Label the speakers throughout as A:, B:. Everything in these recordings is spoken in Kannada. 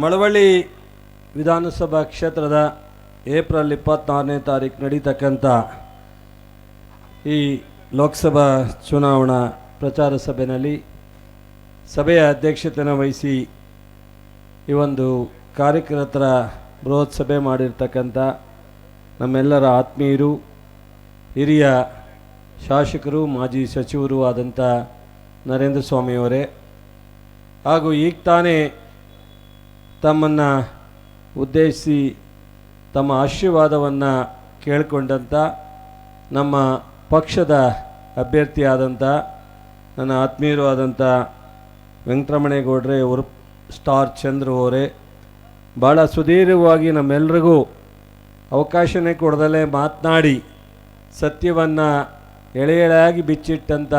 A: ಮಳವಳ್ಳಿ ವಿಧಾನಸಭಾ ಕ್ಷೇತ್ರದ ಏಪ್ರಿಲ್ ಇಪ್ಪತ್ತಾರನೇ ತಾರೀಕು ನಡೀತಕ್ಕಂಥ ಈ ಲೋಕಸಭಾ ಚುನಾವಣಾ ಪ್ರಚಾರ ಸಭೆಯಲ್ಲಿ ಸಭೆಯ ಅಧ್ಯಕ್ಷತೆಯನ್ನು ವಹಿಸಿ ಈ ಒಂದು ಕಾರ್ಯಕರ್ತರ ಬೃಹತ್ ಸಭೆ ಮಾಡಿರ್ತಕ್ಕಂಥ ನಮ್ಮೆಲ್ಲರ ಆತ್ಮೀಯರು, ಹಿರಿಯ ಶಾಸಕರು, ಮಾಜಿ ಸಚಿವರು ಆದಂಥ ನರೇಂದ್ರ ಸ್ವಾಮಿಯವರೇ. ಹಾಗೂ ಈಗ ತಾನೇ ತಮ್ಮನ್ನು ಉದ್ದೇಶಿಸಿ ತಮ್ಮ ಆಶೀರ್ವಾದವನ್ನು ಕೇಳಿಕೊಂಡಂಥ ನಮ್ಮ ಪಕ್ಷದ ಅಭ್ಯರ್ಥಿಯಾದಂಥ ನನ್ನ ಆತ್ಮೀಯರು ಆದಂಥ ವೆಂಕಟರಮಣೇಗೌಡ್ರೆ, ಅವರು ಸ್ಟಾರ್ ಚಂದ್ರ ಅವರೇ ಭಾಳ ಸುದೀರ್ಘವಾಗಿ ನಮ್ಮೆಲ್ರಿಗೂ ಅವಕಾಶನೇ ಕೊಡದಲ್ಲೇ ಮಾತನಾಡಿ ಸತ್ಯವನ್ನು ಎಳೆ ಎಳೆಯಾಗಿ ಬಿಚ್ಚಿಟ್ಟಂಥ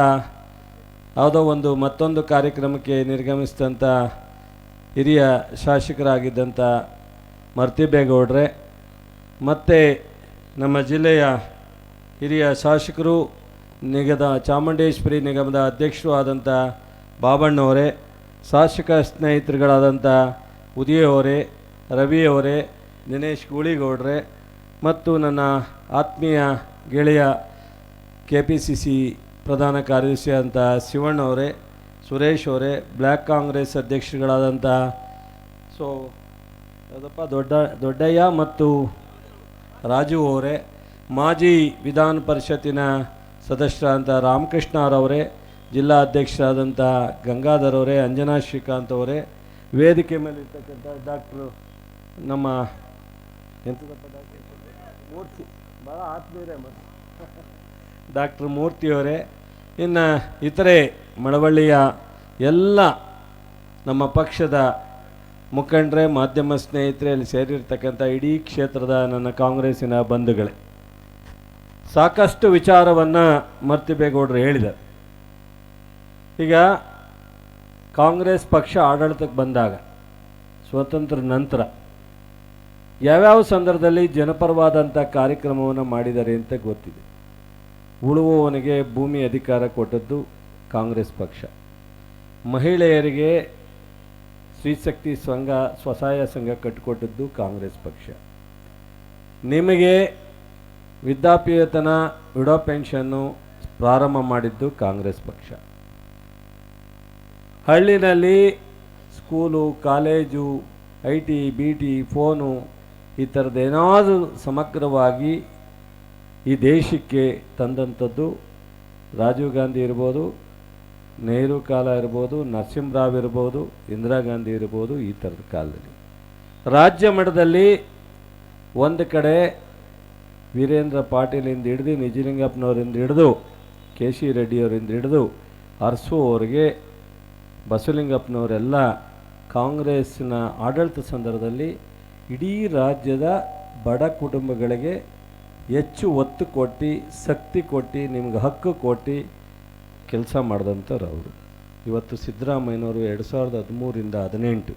A: ಯಾವುದೋ ಒಂದು ಮತ್ತೊಂದು ಕಾರ್ಯಕ್ರಮಕ್ಕೆ ನಿರ್ಗಮಿಸಿದಂಥ ಹಿರಿಯ ಶಾಸಕರಾಗಿದ್ದಂಥ ಮರ್ತಿಬೇಗೌಡ್ರೆ ಮತ್ತು ನಮ್ಮ ಜಿಲ್ಲೆಯ ಹಿರಿಯ ಶಾಸಕರು ನಿಗದ ಚಾಮುಂಡೇಶ್ವರಿ ನಿಗಮದ ಅಧ್ಯಕ್ಷರು ಆದಂಥ ಬಾಬಣ್ಣವರೇ, ಶಾಸಕ ಸ್ನೇಹಿತರುಗಳಾದಂಥ ರವಿ ಅವರೇ ದಿನೇಶ್ ಗೂಳಿಗೌಡ್ರೆ ಮತ್ತು ನನ್ನ ಆತ್ಮೀಯ ಗೆಳೆಯ ಕೆ ಪಿ ಸಿ ಸಿ ಪ್ರಧಾನ ಕಾರ್ಯದರ್ಶಿ ಅಂತ ಶಿವಣ್ಣ ಅವರೇ ಸುರೇಶ್ ಅವರೇ ಬ್ಲ್ಯಾಕ್ ಕಾಂಗ್ರೆಸ್ ಅಧ್ಯಕ್ಷರುಗಳಾದಂಥ ಸೊ, ಯಾವುದಪ್ಪ, ದೊಡ್ಡ, ದೊಡ್ಡಯ್ಯ ಮತ್ತು ರಾಜು ಅವರೇ, ಮಾಜಿ ವಿಧಾನ ಪರಿಷತ್ತಿನ ಸದಸ್ಯರಾದಂಥ ರಾಮಕೃಷ್ಣ ಅವರೇ, ಜಿಲ್ಲಾ ಅಧ್ಯಕ್ಷರಾದಂಥ ಗಂಗಾಧರ್ ಅವರೇ, ಅಂಜನಾ ಶ್ರೀಕಾಂತ್ ಅವರೇ, ವೇದಿಕೆ ಮೇಲೆ ಇರ್ತಕ್ಕಂಥ ಡಾಕ್ಟ್ರು ನಮ್ಮ ಎಂಥದಪ್ಪ ಡಾಕ್ಟರ್? ಮೂರ್ತಿ, ಭಾಳ ಆತ್ಮೀಯರೇ ಮತ್ತು. ಡಾಕ್ಟ್ರ್ ಮೂರ್ತಿಯವರೇ ಇನ್ನು ಇತರೆ ಮಳವಳ್ಳಿಯ ಎಲ್ಲ ನಮ್ಮ ಪಕ್ಷದ ಮುಖಂಡರೇ, ಮಾಧ್ಯಮ ಸ್ನೇಹಿತರೆ, ಅಲ್ಲಿ ಸೇರಿರ್ತಕ್ಕಂಥ ಇಡೀ ಕ್ಷೇತ್ರದ ನನ್ನ ಕಾಂಗ್ರೆಸ್ಸಿನ ಬಂಧುಗಳೇ, ಸಾಕಷ್ಟು ವಿಚಾರವನ್ನು ಮರ್ತಿಬೇಗೌಡರು ಹೇಳಿದರು ಈಗ ಕಾಂಗ್ರೆಸ್ ಪಕ್ಷ ಆಡಳಿತಕ್ಕೆ ಬಂದಾಗ, ಸ್ವತಂತ್ರ ನಂತರ ಯಾವ್ಯಾವ ಸಂದರ್ಭದಲ್ಲಿ ಜನಪರವಾದಂಥ ಕಾರ್ಯಕ್ರಮವನ್ನು ಮಾಡಿದ್ದಾರೆ ಅಂತ ಗೊತ್ತಿದೆ. ಉಳುವವನಿಗೆ ಭೂಮಿ ಅಧಿಕಾರ ಕೊಟ್ಟದ್ದು ಕಾಂಗ್ರೆಸ್ ಪಕ್ಷ. ಮಹಿಳೆಯರಿಗೆ ಸ್ತ್ರೀಶಕ್ತಿ ಸಂಘ, ಸ್ವಸಹಾಯ ಸಂಘ ಕಟ್ಟಿಕೊಟ್ಟದ್ದು ಕಾಂಗ್ರೆಸ್ ಪಕ್ಷ. ನಿಮಗೆ ವಿದ್ಯಾಪೇತನ ವಿಡೋ ಪೆನ್ಷನ್ನು ಪ್ರಾರಂಭ ಮಾಡಿದ್ದು ಕಾಂಗ್ರೆಸ್ ಪಕ್ಷ. ಹಳ್ಳಿನಲ್ಲಿ school, college, I T, B T, phone ಈ ಥರದ್ದೇನಾದರೂ ಸಮಗ್ರವಾಗಿ ಈ ದೇಶಕ್ಕೆ ತಂದಂಥದ್ದು ರಾಜೀವ್ ಗಾಂಧಿ ಇರ್ಬೋದು ನೆಹರು ಕಾಲ ಇರ್ಬೋದು ನರಸಿಂಹರಾವ್ ಇರ್ಬೋದು, ಇಂದಿರಾ ಗಾಂಧಿ ಇರ್ಬೋದು ಈ ಥರದ ಕಾಲದಲ್ಲಿ. ರಾಜ್ಯ ಮಟ್ಟದಲ್ಲಿ ಒಂದು ಕಡೆ ವೀರೇಂದ್ರ ಪಾಟೀಲಿಂದ ಹಿಡಿದು, ನಿಜಲಿಂಗಪ್ಪನವರಿಂದ ಹಿಡಿದು ಕೆ ಸಿ ರೆಡ್ಡಿಯವರಿಂದ ಹಿಡಿದು, ಅರಸು ಅವರಿಗೆ ಬಸವಲಿಂಗಪ್ಪನವರೆಲ್ಲ ಕಾಂಗ್ರೆಸ್ಸಿನ ಆಡಳಿತ ಸಂದರ್ಭದಲ್ಲಿ ಇಡೀ ರಾಜ್ಯದ ಬಡ ಕುಟುಂಬಗಳಿಗೆ ಹೆಚ್ಚು ಒತ್ತು ಕೊಟ್ಟು, ಶಕ್ತಿ ಕೊಟ್ಟು, ನಿಮ್ಗೆ ಹಕ್ಕು ಕೊಟ್ಟು ಕೆಲಸ ಮಾಡಿದಂಥವ್ರು ಅವರು. ಇವತ್ತು ಸಿದ್ದರಾಮಯ್ಯನವರು ಎರಡು ಸಾವಿರದ ಹದಿಮೂರಿಂದ ಹದಿನೆಂಟು.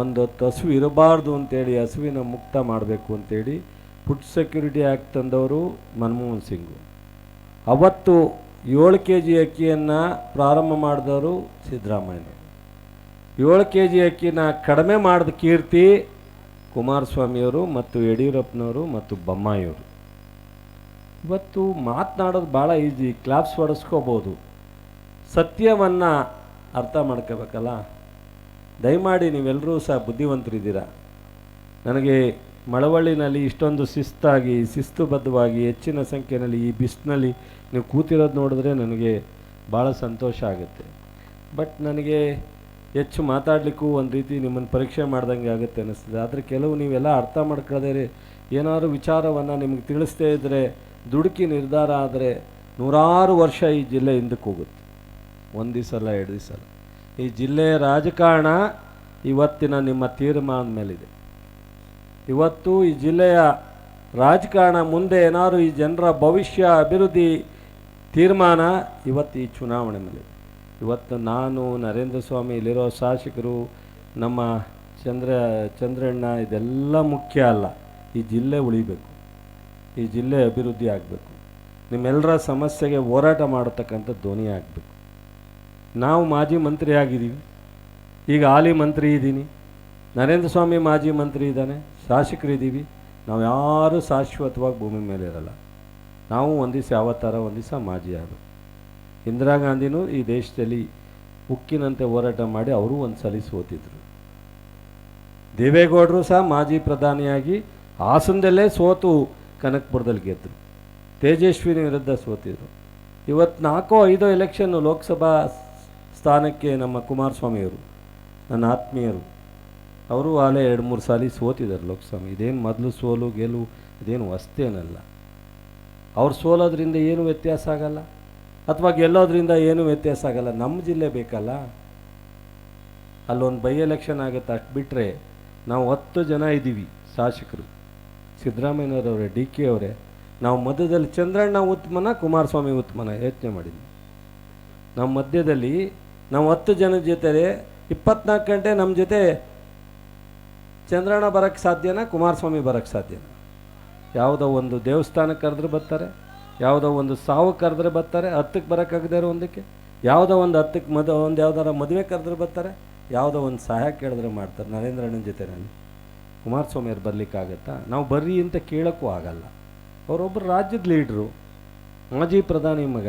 A: ಒಂದು ಹತ್ತು ಹಸು ಇರಬಾರ್ದು ಅಂತೇಳಿ ಹಸುವಿನ ಮುಕ್ತ ಮಾಡಬೇಕು ಅಂತೇಳಿ ಫುಡ್ ಸೆಕ್ಯೂರಿಟಿ ಆ್ಯಕ್ಟ್ ತಂದವರು ಮನಮೋಹನ್ ಸಿಂಗು. ಅವತ್ತು ಏಳು ಕೆ ಜಿ ಅಕ್ಕಿಯನ್ನು ಪ್ರಾರಂಭ ಮಾಡಿದವರು ಸಿದ್ದರಾಮಯ್ಯನವರು. ಏಳು ಕೆ ಜಿ ಅಕ್ಕಿನ ಕಡಿಮೆ ಮಾಡಿದ ಕೀರ್ತಿ ಕುಮಾರಸ್ವಾಮಿಯವರು ಮತ್ತು ಯಡಿಯೂರಪ್ಪನವರು ಮತ್ತು ಬೊಮ್ಮಾಯಿಯವರು. ಇವತ್ತು ಮಾತನಾಡೋದು ಭಾಳ ಈಸಿ ಕ್ಲಾಪ್ಸ್ ಹೊಡೆಸ್ಕೋಬೋದು. ಸತ್ಯವನ್ನು ಅರ್ಥ ಮಾಡ್ಕೋಬೇಕಲ್ಲ? ದಯಮಾಡಿ ನೀವೆಲ್ಲರೂ ಸಹ ಬುದ್ಧಿವಂತರಿದ್ದೀರಾ? ನನಗೆ ಮಳವಳ್ಳಿನಲ್ಲಿ ಇಷ್ಟೊಂದು ಶಿಸ್ತಾಗಿ, ಶಿಸ್ತುಬದ್ಧವಾಗಿ, ಹೆಚ್ಚಿನ ಸಂಖ್ಯೆಯಲ್ಲಿ ಈ ಬಿಸಿನಲ್ಲಿ ನೀವು ಕೂತಿರೋದು ನೋಡಿದ್ರೆ ನನಗೆ ಭಾಳ ಸಂತೋಷ ಆಗುತ್ತೆ. ಬಟ್ ನನಗೆ ಹೆಚ್ಚು ಮಾತಾಡಲಿಕ್ಕೂ ಒಂದು ರೀತಿ ನಿಮ್ಮನ್ನು ಪರೀಕ್ಷೆ ಮಾಡ್ದಂಗೆ ಆಗುತ್ತೆ ಅನ್ನಿಸ್ತದೆ. ಆದರೆ ಕೆಲವು ನೀವೆಲ್ಲ ಅರ್ಥ ಮಾಡ್ಕೊಳ್ಳದೆ ಏನಾದರೂ ವಿಚಾರವನ್ನು ನಿಮಗೆ ತಿಳಿಸ್ದೇ ಇದ್ದರೆ ದುಡುಕಿ ನಿರ್ಧಾರ ಆದರೆ ನೂರಾರು ವರ್ಷ ಈ ಜಿಲ್ಲೆ ಹಿಂದಕ್ಕೆ ಹೋಗುತ್ತೆ. ಒಂದು ದಿವಸ ಅಲ್ಲ, ಎರಡು ದಿವಸ ಅಲ್ಲ. ಈ ಜಿಲ್ಲೆಯ ರಾಜಕಾರಣ ಇವತ್ತಿನ ನಿಮ್ಮ ತೀರ್ಮಾನದ ಮೇಲಿದೆ. ಇವತ್ತು ಈ ಜಿಲ್ಲೆಯ ರಾಜಕಾರಣ ಮುಂದೆ ಏನಾದರೂ ಈ ಜನರ ಭವಿಷ್ಯ, ಅಭಿವೃದ್ಧಿ ತೀರ್ಮಾನ ಇವತ್ತು ಈ ಚುನಾವಣೆ ಮೇಲೆ ಇವತ್ತು ನಾನು, ನರೇಂದ್ರ ಸ್ವಾಮಿ, ಇಲ್ಲಿರೋ ಶಾಸಕರು, ನಮ್ಮ ಚಂದ್ರ, ಚಂದ್ರಣ್ಣ, ಇದೆಲ್ಲ ಮುಖ್ಯ ಅಲ್ಲ. ಈ ಜಿಲ್ಲೆ ಉಳಿಬೇಕು. ಈ ಜಿಲ್ಲೆ ಅಭಿವೃದ್ಧಿ ಆಗಬೇಕು. ನಿಮ್ಮೆಲ್ಲರ ಸಮಸ್ಯೆಗೆ ಹೋರಾಟ ಮಾಡತಕ್ಕಂಥ ಧ್ವನಿ ಆಗಬೇಕು. ನಾವು ಮಾಜಿ ಮಂತ್ರಿ ಆಗಿದ್ದೀವಿ. ಈಗ ಹಾಲಿ ಮಂತ್ರಿ ಇದ್ದೀನಿ. ನರೇಂದ್ರ ಸ್ವಾಮಿ ಮಾಜಿ ಮಂತ್ರಿ ಇದ್ದಾನೆ. ಶಾಸಕರಿದ್ದೀವಿ. ನಾವು ಯಾರೂ ಶಾಶ್ವತವಾಗಿ ಭೂಮಿ ಮೇಲೆ ಇರಲ್ಲ. ನಾವು ಒಂದು ದಿವಸ ಯಾವತ್ತಾರ ಒಂದು ದಿವಸ ಮಾಜಿ ಆದರು ಇಂದಿರಾ ಗಾಂಧಿನೂ ಈ ದೇಶದಲ್ಲಿ ಉಕ್ಕಿನಂತೆ ಹೋರಾಟ ಮಾಡಿ ಅವರು ಒಂದು ಸಲ ಸೋತಿದ್ರು. ದೇವೇಗೌಡರು ಸಹ ಮಾಜಿ ಪ್ರಧಾನಿಯಾಗಿ ಹಾಸನದಲ್ಲೇ ಸೋತು ಕನಕಪುರದಲ್ಲಿ ಗೆದ್ದರು ತೇಜಸ್ವಿನಿ ವಿರುದ್ಧ ಸೋತಿದ್ರು. ಇವತ್ತು ನಾಲ್ಕೋ ಐದೋ ಎಲೆಕ್ಷನ್ನು ಲೋಕಸಭಾ ಸ್ಥಾನಕ್ಕೆ ನಮ್ಮ ಕುಮಾರಸ್ವಾಮಿಯವರು, ನನ್ನ ಆತ್ಮೀಯರು, ಅವರು ಆಲೇ ಎರಡು ಮೂರು ಸಾಲಿ ಸೋತಿದ್ದಾರೆ ಲೋಕಸಭೆ. ಇದೇನು ಮೊದಲು ಸೋಲು, ಗೆಲುವು, ಇದೇನು ವಸ್ತೇನಲ್ಲ ಅವ್ರು ಸೋಲೋದ್ರಿಂದ ಏನು ವ್ಯತ್ಯಾಸ ಆಗಲ್ಲ? ಅಥವಾ ಗೆಲ್ಲೋದ್ರಿಂದ ಏನು ವ್ಯತ್ಯಾಸ ಆಗಲ್ಲ? ನಮ್ಮ ಜಿಲ್ಲೆ ಬೇಕಲ್ಲ? ಅಲ್ಲೊಂದು ಬೈ ಎಲೆಕ್ಷನ್ ಆಗುತ್ತೆ ಅಷ್ಟು ಬಿಟ್ಟರೆ ನಾವು ಹತ್ತು ಜನ ಇದ್ದೀವಿ ಶಾಸಕರು. ಸಿದ್ದರಾಮಯ್ಯನವರವರೇ ಡಿ ಕೆ ಅವರೇ ನಾವು ಮಧ್ಯದಲ್ಲಿ ಚಂದ್ರಣ್ಣ ಉತ್ಮನ ಕುಮಾರಸ್ವಾಮಿ ಉತ್ಮನ ಯೋಚನೆ ಮಾಡಿದ್ವಿ. ನಮ್ಮ ಮಧ್ಯದಲ್ಲಿ ನಾವು ಹತ್ತು ಜನದ ಜೊತೆ ಇಪ್ಪತ್ನಾಲ್ಕು ಗಂಟೆ ನಮ್ಮ ಜೊತೆ ಚಂದ್ರಣ್ಣ ಬರೋಕ್ಕೆ ಸಾಧ್ಯನಾ, ಕುಮಾರಸ್ವಾಮಿ ಬರೋಕ್ಕೆ ಸಾಧ್ಯನಾ? ಯಾವುದೋ ಒಂದು ದೇವಸ್ಥಾನಕ್ಕೆ ಕರೆದ್ರೆ ಬರ್ತಾರೆ, ಯಾವುದೋ ಒಂದು ಸಾವು ಕರೆದ್ರೆ ಬರ್ತಾರೆ, ಹತ್ತಕ್ಕೆ ಬರೋಕ್ಕಾಗದೇ ಇರೋ ಒಂದಕ್ಕೆ, ಯಾವುದೋ ಒಂದು ಹತ್ತಕ್ಕೆ ಮದ, ಒಂದು ಯಾವ್ದಾರ ಮದುವೆ ಕರೆದ್ರೆ ಬರ್ತಾರೆ, ಯಾವುದೋ ಒಂದು ಸಹಾಯ ಕೇಳಿದ್ರೆ ಮಾಡ್ತಾರೆ, ನರೇಂದ್ರಣ್ಣನ ಜೊತೆ ನಾನು ಕುಮಾರಸ್ವಾಮಿ ಅವ್ರು ಬರ್ಲಿಕ್ಕಾಗತ್ತಾ? ನಾವು ಬರ್ರಿ ಅಂತ ಕೇಳೋಕ್ಕೂ ಆಗಲ್ಲ. ಅವರೊಬ್ಬರು ರಾಜ್ಯದ ಲೀಡ್ರು ಮಾಜಿ ಪ್ರಧಾನಿ ಮಗ,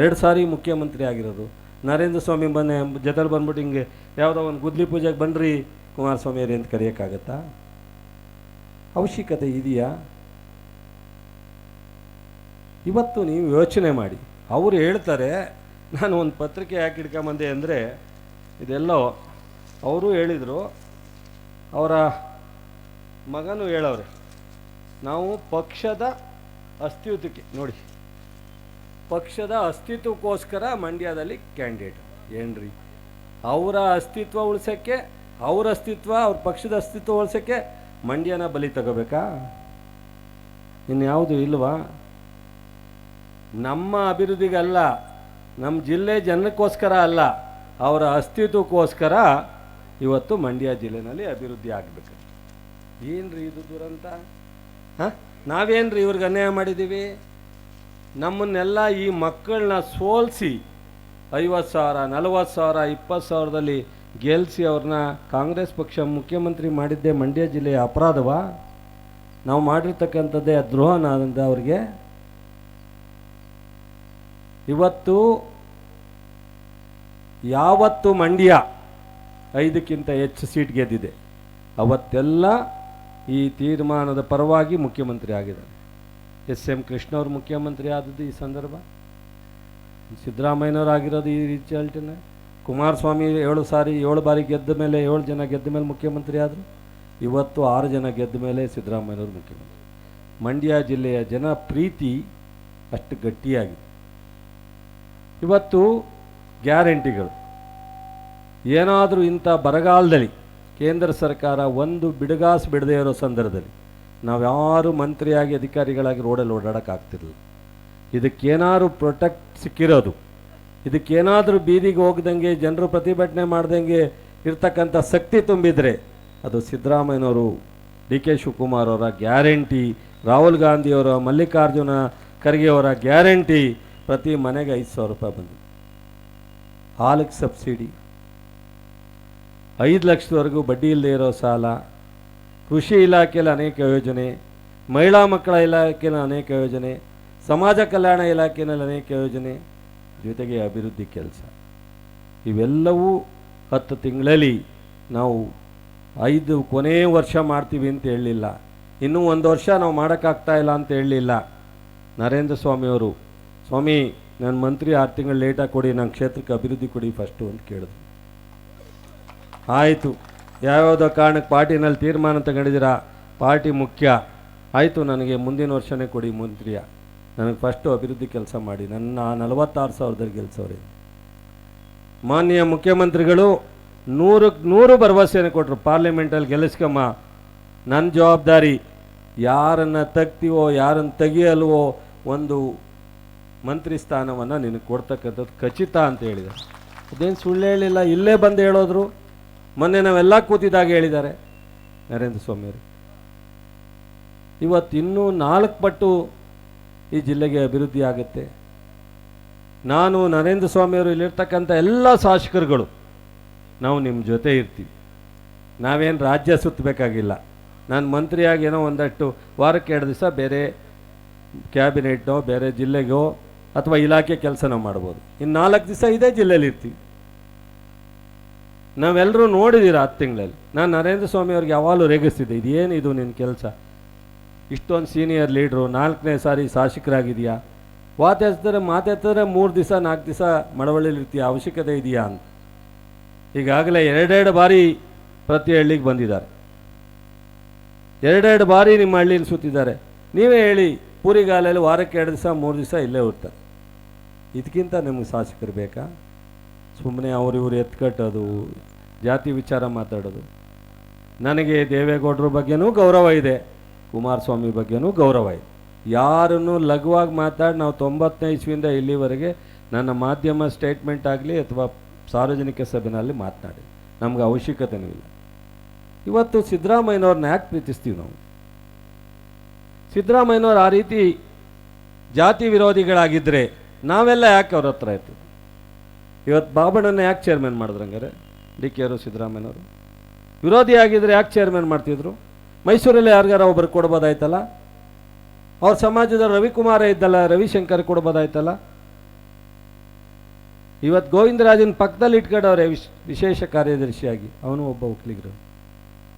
A: ಎರಡು ಸಾರಿ ಮುಖ್ಯಮಂತ್ರಿ ಆಗಿರೋದು. ನರೇಂದ್ರ ಸ್ವಾಮಿ ಬಂದೆ ಜೊತೆಲಿ ಬಂದ್ಬಿಟ್ಟು ಹಿಂಗೆ ಯಾವುದೋ ಒಂದು ಗುದ್ಲಿ ಪೂಜೆಗೆ ಬನ್ನಿರಿ ಕುಮಾರಸ್ವಾಮಿ ಅವ್ರಿ ಅಂತ ಕರೆಯೋಕ್ಕಾಗತ್ತಾ? ಅವಶ್ಯಕತೆ ಇದೆಯಾ? ಇವತ್ತು ನೀವು ಯೋಚನೆ ಮಾಡಿ. ಅವರು ಹೇಳ್ತಾರೆ, ನಾನು ಒಂದು ಪತ್ರಿಕೆ ಯಾಕೆ ಹಿಡ್ಕೊಂಬಂದೆ ಅಂದರೆ, ಇದೆಲ್ಲೋ, ಅವರು ಹೇಳಿದರು, ಅವರ ಮಗನು ಹೇಳವ್ರೆ, ನಾವು ಪಕ್ಷದ ಅಸ್ತಿತ್ವಕ್ಕೆ, ನೋಡಿ, ಪಕ್ಷದ ಅಸ್ತಿತ್ವಕ್ಕೋಸ್ಕರ ಮಂಡ್ಯದಲ್ಲಿ ಕ್ಯಾಂಡಿಡೇಟ್. ಏನ್ರಿ? ಅವರ ಅಸ್ತಿತ್ವ ಉಳಿಸೋಕ್ಕೆ, ಅವ್ರ ಅಸ್ತಿತ್ವ, ಅವ್ರ ಪಕ್ಷದ ಅಸ್ತಿತ್ವ ಉಳಿಸೋಕ್ಕೆ ಮಂಡ್ಯನ ಬಲಿ ತಗೋಬೇಕಾ? ಇನ್ಯಾವುದು ಇಲ್ವಾ? ನಮ್ಮ ಅಭಿವೃದ್ಧಿಗಲ್ಲ, ನಮ್ಮ ಜಿಲ್ಲೆ ಜನಕ್ಕೋಸ್ಕರ ಅಲ್ಲ, ಅವರ ಅಸ್ತಿತ್ವಕ್ಕೋಸ್ಕರ ಇವತ್ತು ಮಂಡ್ಯ ಜಿಲ್ಲೆನಲ್ಲಿ ಅಭಿವೃದ್ಧಿ ಆಗಬೇಕು. ಏನ್ರಿ ಇದು ದುರಂತ? ಹಾಂ? ನಾವೇನ್ರಿ ಇವ್ರಿಗೆ ಅನ್ಯಾಯ ಮಾಡಿದ್ದೀವಿ ನಮ್ಮನ್ನೆಲ್ಲ ಈ ಮಕ್ಕಳನ್ನ ಸೋಲಿಸಿ ಐವತ್ತು ಸಾವಿರ, ನಲವತ್ತು ಸಾವಿರ, ಇಪ್ಪತ್ತು ಸಾವಿರದಲ್ಲಿ ಗೆಲ್ಲಿಸಿ ಅವ್ರನ್ನ ಕಾಂಗ್ರೆಸ್ ಪಕ್ಷ ಮುಖ್ಯಮಂತ್ರಿ ಮಾಡಿದ್ದೇ ಮಂಡ್ಯ ಜಿಲ್ಲೆಯ ಅಪರಾಧವ? ನಾವು ಮಾಡಿರ್ತಕ್ಕಂಥದ್ದೇ ದ್ರೋಹನಾದಂಥ ಅವ್ರಿಗೆ? ಇವತ್ತು ಯಾವತ್ತು ಮಂಡ್ಯ ಐದಕ್ಕಿಂತ ಹೆಚ್ಚು ಸೀಟ್ ಗೆದ್ದಿದೆ. ಅವತ್ತೆಲ್ಲ ಈ ತೀರ್ಮಾನದ ಪರವಾಗಿ ಮುಖ್ಯಮಂತ್ರಿ ಆಗಿದ್ದಾರೆ. ಎಸ್ ಎಂ ಕೃಷ್ಣ ಅವರು ಮುಖ್ಯಮಂತ್ರಿ ಆದದ್ದು ಈ ಸಂದರ್ಭ. ಸಿದ್ದರಾಮಯ್ಯನವ್ರು ಆಗಿರೋದು ಈ ರಿಸಲ್ಟನ್ನ ಕುಮಾರಸ್ವಾಮಿ ಏಳು ಸಾರಿ, ಏಳು ಬಾರಿ ಗೆದ್ದ ಮೇಲೆ ಏಳು ಜನ ಗೆದ್ದ ಮೇಲೆ ಮುಖ್ಯಮಂತ್ರಿ ಆದರು. ಇವತ್ತು ಆರು ಜನ ಗೆದ್ದ ಮೇಲೆ ಸಿದ್ದರಾಮಯ್ಯನವರು ಮುಖ್ಯಮಂತ್ರಿ. ಮಂಡ್ಯ ಜಿಲ್ಲೆಯ ಜನ ಪ್ರೀತಿ ಅಷ್ಟು ಗಟ್ಟಿಯಾಗಿದೆ. ಇವತ್ತು ಗ್ಯಾರಂಟಿಗಳು. ಏನಾದರೂ ಇಂಥ ಬರಗಾಲದಲ್ಲಿ ಕೇಂದ್ರ ಸರ್ಕಾರ ಒಂದು ಬಿಡುಗಾಸು ಬಿಡದೇ ಇರೋ ಸಂದರ್ಭದಲ್ಲಿ ನಾವ್ಯಾರು ಮಂತ್ರಿಯಾಗಿ ಅಧಿಕಾರಿಗಳಾಗಿ ರೋಡಲ್ಲಿ ಓಡಾಡೋಕ್ಕಾಗ್ತಿರಲಿಲ್ಲ ಇದಕ್ಕೇನಾದ್ರು ಪ್ರೊಟೆಕ್ಟ್ ಸಿಕ್ಕಿರೋದು. ಇದಕ್ಕೇನಾದರೂ ಬೀದಿಗೆ ಹೋಗ್ದಂಗೆ ಜನರು ಪ್ರತಿಭಟನೆ ಮಾಡ್ದಂಗೆ ಇರ್ತಕ್ಕಂಥ ಶಕ್ತಿ ತುಂಬಿದರೆ ಅದು ಸಿದ್ದರಾಮಯ್ಯನವರು, ಡಿ ಕೆ ಶಿವಕುಮಾರ್ ಅವರ ಗ್ಯಾರಂಟಿ, ರಾಹುಲ್ ಗಾಂಧಿಯವರ ಮಲ್ಲಿಕಾರ್ಜುನ ಖರ್ಗೆ ಅವರ ಗ್ಯಾರಂಟಿ ಪ್ರತಿ ಮನೆಗೆ ಐದು ಸಾವಿರ ರೂಪಾಯಿ ಬಂದಿದೆ. ಹಾಲಿಗೆ ಸಬ್ಸಿಡಿ ಐದು ಲಕ್ಷದವರೆಗೂ ಬಡ್ಡಿ ಇಲ್ಲದೆ ಇರೋ ಸಾಲ, ಕೃಷಿ ಇಲಾಖೆಯಲ್ಲಿ ಅನೇಕ ಯೋಜನೆ, ಮಹಿಳಾ ಮಕ್ಕಳ ಇಲಾಖೆಯಲ್ಲಿ ಅನೇಕ ಯೋಜನೆ, ಸಮಾಜ ಕಲ್ಯಾಣ ಇಲಾಖೆಯಲ್ಲಿ ಅನೇಕ ಯೋಜನೆ, ಜೊತೆಗೆ ಅಭಿವೃದ್ಧಿ ಕೆಲಸ. ಇವೆಲ್ಲವೂ ಹತ್ತು ತಿಂಗಳಲ್ಲಿ ನಾವು ಐದು ಕೊನೆಯ ವರ್ಷ ಮಾಡ್ತೀವಿ ಅಂತ ಹೇಳಲಿಲ್ಲ. ಇನ್ನೂ ಒಂದು ವರ್ಷ ನಾವು ಮಾಡೋಕ್ಕಾಗ್ತಾ ಇಲ್ಲ ಅಂತ ಹೇಳಲಿಲ್ಲ. ನರೇಂದ್ರ ಸ್ವಾಮಿಯವರು ಸ್ವಾಮಿ, ನನ್ನ ಮಂತ್ರಿ ಆರು ತಿಂಗಳು ಲೇಟಾಗಿ ಕೊಡಿ, ನನ್ನ ಕ್ಷೇತ್ರಕ್ಕೆ ಅಭಿವೃದ್ಧಿ ಕೊಡಿ ಫಸ್ಟು ಅಂತ ಕೇಳಿದ್ರು. ಆಯಿತು. ಯಾವ್ಯಾವುದೋ ಕಾರಣಕ್ಕೆ ಪಾರ್ಟಿನಲ್ಲಿ ತೀರ್ಮಾನ ತಗೊಂಡಿದ್ದೀರಾ? ಪಾರ್ಟಿ ಮುಖ್ಯ. ಆಯಿತು, ನನಗೆ ಮುಂದಿನ ವರ್ಷನೇ ಕೊಡಿ ಮಂತ್ರಿಯ. ನನಗೆ ಫಸ್ಟು ಅಭಿವೃದ್ಧಿ ಕೆಲಸ ಮಾಡಿ. ನನ್ನ ನಲವತ್ತಾರು ಸಾವಿರದಲ್ಲಿ ಗೆಲ್ಸವ್ರೆ. ಮಾನ್ಯ ಮುಖ್ಯಮಂತ್ರಿಗಳು ನೂರಕ್ಕೆ ನೂರು ಭರವಸೆಯನ್ನು ಕೊಟ್ಟರು ಪಾರ್ಲಿಮೆಂಟಲ್ಲಿ ಗೆಲ್ಲಿಸ್ಕಮ್ಮ. ನನ್ನ ಜವಾಬ್ದಾರಿ, ಯಾರನ್ನು ತಗ್ತೀವೋ, ಯಾರನ್ನು ತೆಗಿಯಲ್ವೋ ಒಂದು ಮಂತ್ರಿ ಸ್ಥಾನವನ್ನು ನಿನಗೆ ಕೊಡ್ತಕ್ಕಂಥದ್ದು ಖಚಿತ ಅಂತ ಹೇಳಿದರು ಅದೇನು ಸುಳ್ಳು ಹೇಳಿಲ್ಲ, ಇಲ್ಲೇ ಬಂದು ಹೇಳೋದ್ರು. ಮೊನ್ನೆ ನಾವೆಲ್ಲ ಕೂತಿದ್ದಾಗ ಹೇಳಿದ್ದಾರೆ, ನರೇಂದ್ರ ಸ್ವಾಮಿಯವರು ಇವತ್ತು ಇನ್ನೂ ನಾಲ್ಕು ಪಟ್ಟು ಈ ಜಿಲ್ಲೆಗೆ ಅಭಿವೃದ್ಧಿ ಆಗುತ್ತೆ. ನಾನು, ನರೇಂದ್ರ ಸ್ವಾಮಿಯವರು ಇಲ್ಲಿರ್ತಕ್ಕಂಥ ಎಲ್ಲ ಶಾಸಕರುಗಳು, ನಾವು ನಿಮ್ಮ ಜೊತೆ ಇರ್ತೀವಿ. ನಾವೇನು ರಾಜ್ಯ ಸುತ್ತಬೇಕಾಗಿಲ್ಲ. ನಾನು ಮಂತ್ರಿಯಾಗಿ ಏನೋ ಒಂದಷ್ಟು ವಾರಕ್ಕೆ ಎರಡು ದಿವಸ ಬೇರೆ ಕ್ಯಾಬಿನೆಟ್ನೋ, ಬೇರೆ ಜಿಲ್ಲೆಗೋ ಅಥವಾ ಇಲಾಖೆ ಕೆಲಸನೋ ಮಾಡ್ಬೋದು. ಇನ್ನು ನಾಲ್ಕು ದಿವಸ ಇದೇ ಜಿಲ್ಲೆಯಲ್ಲಿ ಇರ್ತೀವಿ. ನಾವೆಲ್ಲರೂ ನೋಡಿದ್ದೀರ ಹತ್ತು ತಿಂಗಳಲ್ಲಿ. ನಾನು ನರೇಂದ್ರ ಸ್ವಾಮಿ ಅವ್ರಿಗೆ ಯಾವಾಗಲೂ ರೇಗಿಸ್ತಿದ್ದೆ, ಇದೇನು ಇದು ನಿನ್ನ ಕೆಲಸ? ಇಷ್ಟೊಂದು ಸೀನಿಯರ್ ಲೀಡ್ರು ನಾಲ್ಕನೇ ಸಾರಿ ಶಾಸಕರಾಗಿದೆಯಾ? ಮಾತಾಡ್ತಾರೆ ಮಾತಾಡ್ತಾರೆ ಮೂರು ದಿವಸ, ನಾಲ್ಕು ದಿವಸ ಮಳವಳ್ಳಿಲಿ ಇರ್ತೀಯ, ಅವಶ್ಯಕತೆ ಇದೆಯಾ ಅಂತ. ಈಗಾಗಲೇ ಎರಡೆರಡು ಬಾರಿ ಪ್ರತಿ ಹಳ್ಳಿಗೆ ಬಂದಿದ್ದಾರೆ. ಎರಡೆರಡು ಬಾರಿ ನಿಮ್ಮ ಹಳ್ಳಿಯಲ್ಲಿ ಸುತ್ತಿದ್ದಾರೆ. ನೀವೇ ಹೇಳಿ ಪೂರಿಗಾಲಲ್ಲಿ ವಾರಕ್ಕೆ ಎರಡು ದಿವಸ, ಮೂರು ದಿವಸ ಇಲ್ಲೇ ಹೋಗ್ತಾರೆ ಇದಕ್ಕಿಂತ ನಿಮಗೆ ಶಾಸಕರು ಬೇಕಾ? ಸುಮ್ಮನೆ ಅವ್ರು ಇವ್ರು ಎತ್ಕಟ್ಟೋದು ಜಾತಿ ವಿಚಾರ ಮಾತಾಡೋದು. ನನಗೆ ದೇವೇಗೌಡರ ಬಗ್ಗೆನೂ ಗೌರವ ಇದೆ, ಕುಮಾರಸ್ವಾಮಿ ಬಗ್ಗೆನೂ ಗೌರವ ಇದೆ. ಯಾರನ್ನು ಲಘುವಾಗಿ ಮಾತಾಡಿ ನಾವು ತೊಂಬತ್ತನೇ ಇಸ್ವಿಯಿಂದ ಇಲ್ಲಿವರೆಗೆ ನನ್ನ ಮಾಧ್ಯಮ ಸ್ಟೇಟ್ಮೆಂಟ್ ಆಗಲಿ ಅಥವಾ ಸಾರ್ವಜನಿಕ ಸಭೆಯಲ್ಲಿ ಮಾತನಾಡಿ ನಮ್ಗೆ ಅವಶ್ಯಕತೆನೂ ಇಲ್ಲ. ಇವತ್ತು ಸಿದ್ದರಾಮಯ್ಯನವ್ರನ್ನ ಯಾಕೆ ಪ್ರೀತಿಸ್ತೀವಿ ನಾವು? ಸಿದ್ದರಾಮಯ್ಯನವ್ರು ಆ ರೀತಿ ಜಾತಿ ವಿರೋಧಿಗಳಾಗಿದ್ದರೆ ನಾವೆಲ್ಲ ಯಾಕೆ ಅವ್ರ ಹತ್ರ ಇರ್ತದೆ ಇವತ್ತು ಬಾಬಣ್ಣನ ಯಾಕೆ ಚೇರ್ಮನ್ ಮಾಡಿದ್ರು ಹಂಗಾರೆ? ಡಿ ಕೆ ಅವರು ಸಿದ್ದರಾಮಯ್ಯನವರು? ವಿರೋಧಿ ಆಗಿದ್ರೆ ಯಾಕೆ ಚೇರ್ಮನ್ ಮಾಡ್ತಿದ್ರು? ಮೈಸೂರಲ್ಲಿ ಯಾರಿಗಾರ ಒಬ್ಬರು ಕೊಡ್ಬೋದಾಯ್ತಲ್ಲ? ಅವ್ರ ಸಮಾಜದ ರವಿಕುಮಾರ ಇದ್ದಲ್ಲ, ರವಿಶಂಕರ್ ಕೊಡ್ಬೋದಾಯ್ತಲ್ಲ? ಇವತ್ತು ಗೋವಿಂದರಾಜನ ಪಕ್ಕದಲ್ಲಿ ಇಟ್ಕೊಂಡವ್ರೆ ವಿಶ್, ವಿಶೇಷ ಕಾರ್ಯದರ್ಶಿಯಾಗಿ, ಅವನು ಒಬ್ಬ ಒಕ್ಕಲಿಗರು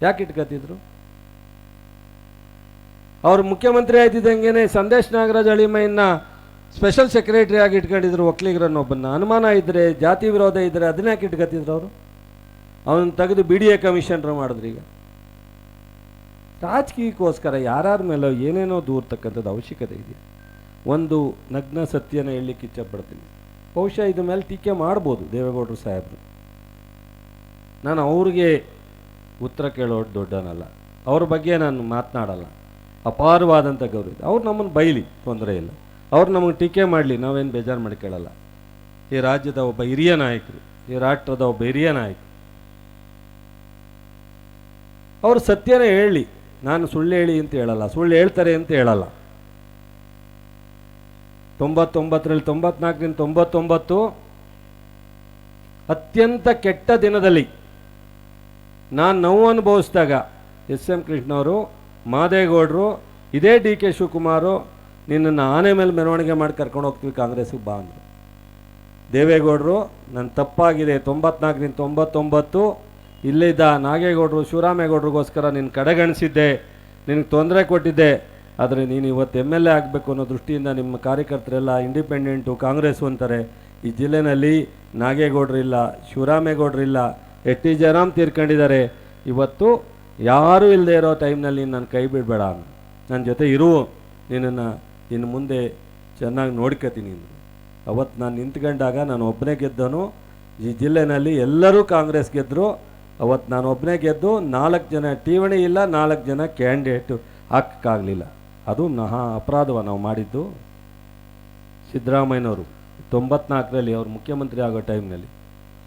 A: ಯಾಕೆ ಇಟ್ಕೊತಿದ್ರು ಅವ್ರು ಮುಖ್ಯಮಂತ್ರಿ ಆಯ್ತಿದ್ದಂಗೆ ಸಂದೇಶ್ ನಾಗರಾಜ್ ಅಳಿಮಯ್ಯನ ಸ್ಪೆಷಲ್ ಸೆಕ್ರೆಟರಿ ಆಗಿ ಇಟ್ಕೊಂಡಿದ್ರು ಒಬ್ಬನ ಅನುಮಾನ ಇದ್ದರೆ ಜಾತಿ ವಿರೋಧ ಇದ್ದರೆ ಯಾಕೆ ಇಟ್ಕೊತಿದ್ರು ಅವರು? ಅವನು ತೆಗೆದು ಬಿ ಡಿ ಎ ಕಮಿಷನರ್ ಮಾಡಿದ್ರು ಈಗ. ರಾಜಕೀಯಕ್ಕೋಸ್ಕರ ಯಾರ್ಯಾರ ಮೇಲೆ ಏನೇನೋ ದೂರ್ತಕ್ಕಂಥದ್ದು ಅವಶ್ಯಕತೆ ಇದೆ. ಒಂದು ನಗ್ನ ಸತ್ಯನ ಹೇಳಲಿಕ್ಕೆ ಇಚ್ಛಪಡ್ತೀನಿ. ಬಹುಶಃ ಇದ್ರ ಮೇಲೆ ಟೀಕೆ ಮಾಡ್ಬೋದು ದೇವೇಗೌಡರು ಸಾಹೇಬರು. ನಾನು ಅವ್ರಿಗೆ ಉತ್ತರ ಕೇಳೋದು ದೊಡ್ಡನಲ್ಲ. ಅವ್ರ ಬಗ್ಗೆ ನಾನು ಮಾತನಾಡಲ್ಲ. ಅಪಾರವಾದಂಥ ಗೌರವ ಅವ್ರು ನಮ್ಮನ್ನು ಬೈಲಿ ತೊಂದರೆ ಇಲ್ಲ. ಅವ್ರು ನಮಗೆ ಟೀಕೆ ಮಾಡಲಿ, ನಾವೇನು ಬೇಜಾರು ಮಾಡಿ ಕೇಳಲ್ಲ. ಈ ರಾಜ್ಯದ ಒಬ್ಬ ಹಿರಿಯ ನಾಯಕರು, ಈ ರಾಷ್ಟ್ರದ ಒಬ್ಬ ಹಿರಿಯ ನಾಯಕರು. ಅವರು ಸತ್ಯನೇ ಹೇಳಿ, ನಾನು ಸುಳ್ಳು ಹೇಳಿ ಅಂತ ಹೇಳಲ್ಲ, ಸುಳ್ಳು ಹೇಳ್ತಾರೆ ಅಂತ ಹೇಳಲ್ಲ. ತೊಂಬತ್ತೊಂಬತ್ತರಲ್ಲಿ ತೊಂಬತ್ನಾಲ್ಕರಿಂದ ತೊಂಬತ್ತೊಂಬತ್ತು, ಅತ್ಯಂತ ಕೆಟ್ಟ ದಿನದಲ್ಲಿ ನಾನು ನೋವು ಅನುಭವಿಸಿದಾಗ ಎಸ್ ಎಂ ಕೃಷ್ಣವರು, ಮಾದೇಗೌಡರು, ಇದೇ ಡಿ ಕೆ ಶಿವಕುಮಾರು ನಿನ್ನನ್ನು ಆನೆ ಮೇಲೆ ಮೆರವಣಿಗೆ ಮಾಡಿ ಕರ್ಕೊಂಡು ಹೋಗ್ತೀವಿ ಕಾಂಗ್ರೆಸ್ಗೆ ಬಾ ಅಂದರು. ದೇವೇಗೌಡರು ನನ್ನ ತಪ್ಪಾಗಿದೆ ತೊಂಬತ್ನಾಲ್ಕರಿಂದ ತೊಂಬತ್ತೊಂಬತ್ತು, ಇಲ್ಲಿದ್ದ ನಾಗೇಗೌಡರು, ಶಿವರಾಮೇಗೌಡರಿಗೋಸ್ಕರ ನಿನ್ನ ಕಡೆಗಣಿಸಿದ್ದೆ, ನಿನಗೆ ತೊಂದರೆ ಕೊಟ್ಟಿದ್ದೆ, ಆದರೆ ನೀನು ಇವತ್ತು ಎಂ ಎಲ್ ಎ ಆಗಬೇಕು ಅನ್ನೋ ದೃಷ್ಟಿಯಿಂದ ನಿಮ್ಮ ಕಾರ್ಯಕರ್ತರೆಲ್ಲ ಇಂಡಿಪೆಂಡೆಂಟು ಕಾಂಗ್ರೆಸ್ ಅಂತಾರೆ. ಈ ಜಿಲ್ಲೆಯಲ್ಲಿ ನಾಗೇಗೌಡರಿಲ್ಲ ಶಿವರಾಮೇಗೌಡರಿಲ್ಲ ಎಚ್ ಟಿ ಜಯರಾಮ್ ತೀರ್ಕೊಂಡಿದ್ದಾರೆ. ಇವತ್ತು ಯಾರೂ ಇಲ್ಲದೆ ಇರೋ ಟೈಮ್ನಲ್ಲಿ ನನ್ನ ಕೈ ಬಿಡಬೇಡ ನನ್ನ ಜೊತೆ ಇರು, ನಿನ್ನನ್ನು ಇನ್ನು ಮುಂದೆ ಚೆನ್ನಾಗಿ ನೋಡ್ಕೋತೀನಿ. ಅವತ್ತು ನಾನು ನಿಂತ್ಕೊಂಡಾಗ ನಾನು ಒಬ್ಬನೇ ಗೆದ್ದನು. ಈ ಜಿಲ್ಲೆನಲ್ಲಿ ಎಲ್ಲರೂ ಕಾಂಗ್ರೆಸ್ ಗೆದ್ದರು ಅವತ್ತು ನಾನು ಒಬ್ಬನೇ ಗೆದ್ದು ನಾಲ್ಕು ಜನ ಠೇವಣಿ ಇಲ್ಲ, ನಾಲ್ಕು ಜನ ಕ್ಯಾಂಡಿಡೇಟ್ ಹಾಕೋಕ್ಕಾಗಲಿಲ್ಲ. ಅದು ಮಹಾ ಅಪರಾಧವ ನಾವು ಮಾಡಿದ್ದು. ಸಿದ್ದರಾಮಯ್ಯನವರು, ತೊಂಬತ್ನಾಲ್ಕರಲ್ಲಿ ಅವರು ಮುಖ್ಯಮಂತ್ರಿ ಆಗೋ ಟೈಮ್ನಲ್ಲಿ.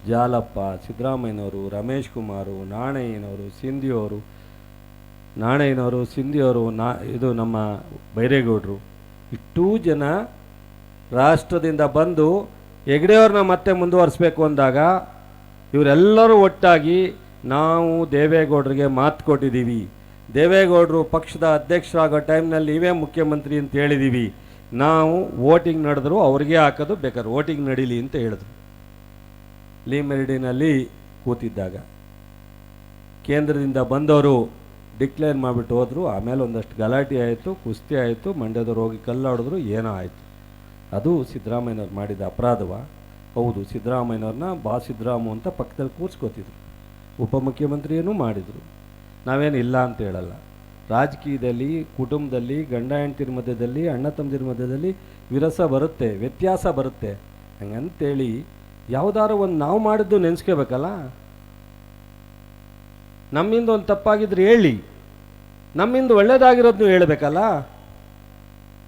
A: ಜಾಲಪ್ಪ, ಸಿದ್ದರಾಮಯ್ಯನವರು, ರಮೇಶ್ ಕುಮಾರು, ನಾಣಯ್ಯನವರು, ಸಿಂಧಿಯವರು ನಾಣಯ್ಯನವರು, ಸಿಂಧಿಯವರು, ನಾ, ಇದು ನಮ್ಮ ಬೈರೇಗೌಡರು. ಇಷ್ಟೂ ಜನ ರಾಷ್ಟ್ರದಿಂದ ಬಂದು ಹೆಗ್ಡೆಯವ್ರನ್ನ ಮತ್ತೆ ಮುಂದುವರಿಸ್ಬೇಕು ಅಂದಾಗ ಇವರೆಲ್ಲರೂ ಒಟ್ಟಾಗಿ ನಾವು ದೇವೇಗೌಡರಿಗೆ ಮಾತು ಕೊಟ್ಟಿದ್ದೀವಿ. ದೇವೇಗೌಡರು ಪಕ್ಷದ ಅಧ್ಯಕ್ಷರಾಗೋ ಟೈಮ್ನಲ್ಲಿ ಇವೇ ಮುಖ್ಯಮಂತ್ರಿ ಅಂತ ಹೇಳಿದ್ದೀವಿ. ನಾವು ವೋಟಿಂಗ್ ನಡೆದ್ರು ಅವ್ರಿಗೆ ಹಾಕೋದು ಬೇಕಾದ್ರೆ, ವೋಟಿಂಗ್ ನಡೀಲಿ ಅಂತ ಹೇಳಿದ್ರು. ಲೀ ಮೆರಿಡಿನಲ್ಲಿ ಕೂತಿದ್ದಾಗ ಕೇಂದ್ರದಿಂದ ಬಂದವರು ಡಿಕ್ಲೇರ್ ಮಾಡಿಬಿಟ್ಟು ಹೋದರು. ಆಮೇಲೆ ಒಂದಷ್ಟು ಗಲಾಟೆ ಆಯಿತು, ಕುಸ್ತಿ ಆಯಿತು ಮಂಡ್ಯದವ್ರು ಹೋಗಿ ಕಲ್ಲಾಡಿದ್ರು, ಏನೋ ಆಯಿತು. ಅದು ಸಿದ್ದರಾಮಯ್ಯನವ್ರು ಮಾಡಿದ ಅಪರಾಧವ. ಹೌದು, ಸಿದ್ದರಾಮಯ್ಯನವ್ರನ್ನ ಬಾ ಸಿದ್ದರಾಮು ಅಂತ ಪಕ್ಕದಲ್ಲಿ ಕೂರಿಸ್ಕೋತಿದ್ರು. ಉಪಮುಖ್ಯಮಂತ್ರಿಯೂ ಮಾಡಿದರು. ನಾವೇನು ಇಲ್ಲ ಅಂತ ಹೇಳಲ್ಲ. ರಾಜಕೀಯದಲ್ಲಿ, ಕುಟುಂಬದಲ್ಲಿ, ಗಂಡ ಹೆಂಡತಿರ ಮಧ್ಯದಲ್ಲಿ, ಅಣ್ಣ ತಮ್ಮದಿರ ಮಧ್ಯದಲ್ಲಿ ವಿರಸ ಬರುತ್ತೆ, ವ್ಯತ್ಯಾಸ ಬರುತ್ತೆ. ಹಂಗಂತೇಳಿ ಯಾವುದಾದ್ರು ಒಂದು ನಾವು ಮಾಡಿದ್ದು ನೆನೆಸ್ಕೋಬೇಕಲ್ಲ? ನಮ್ಮಿಂದ ಒಂದು ತಪ್ಪಾಗಿದ್ರೆ ಹೇಳಿ. ನಮ್ಮಿಂದ ಒಳ್ಳೆಯದಾಗಿರೋದು ನೀವು ಹೇಳಬೇಕಲ್ಲ?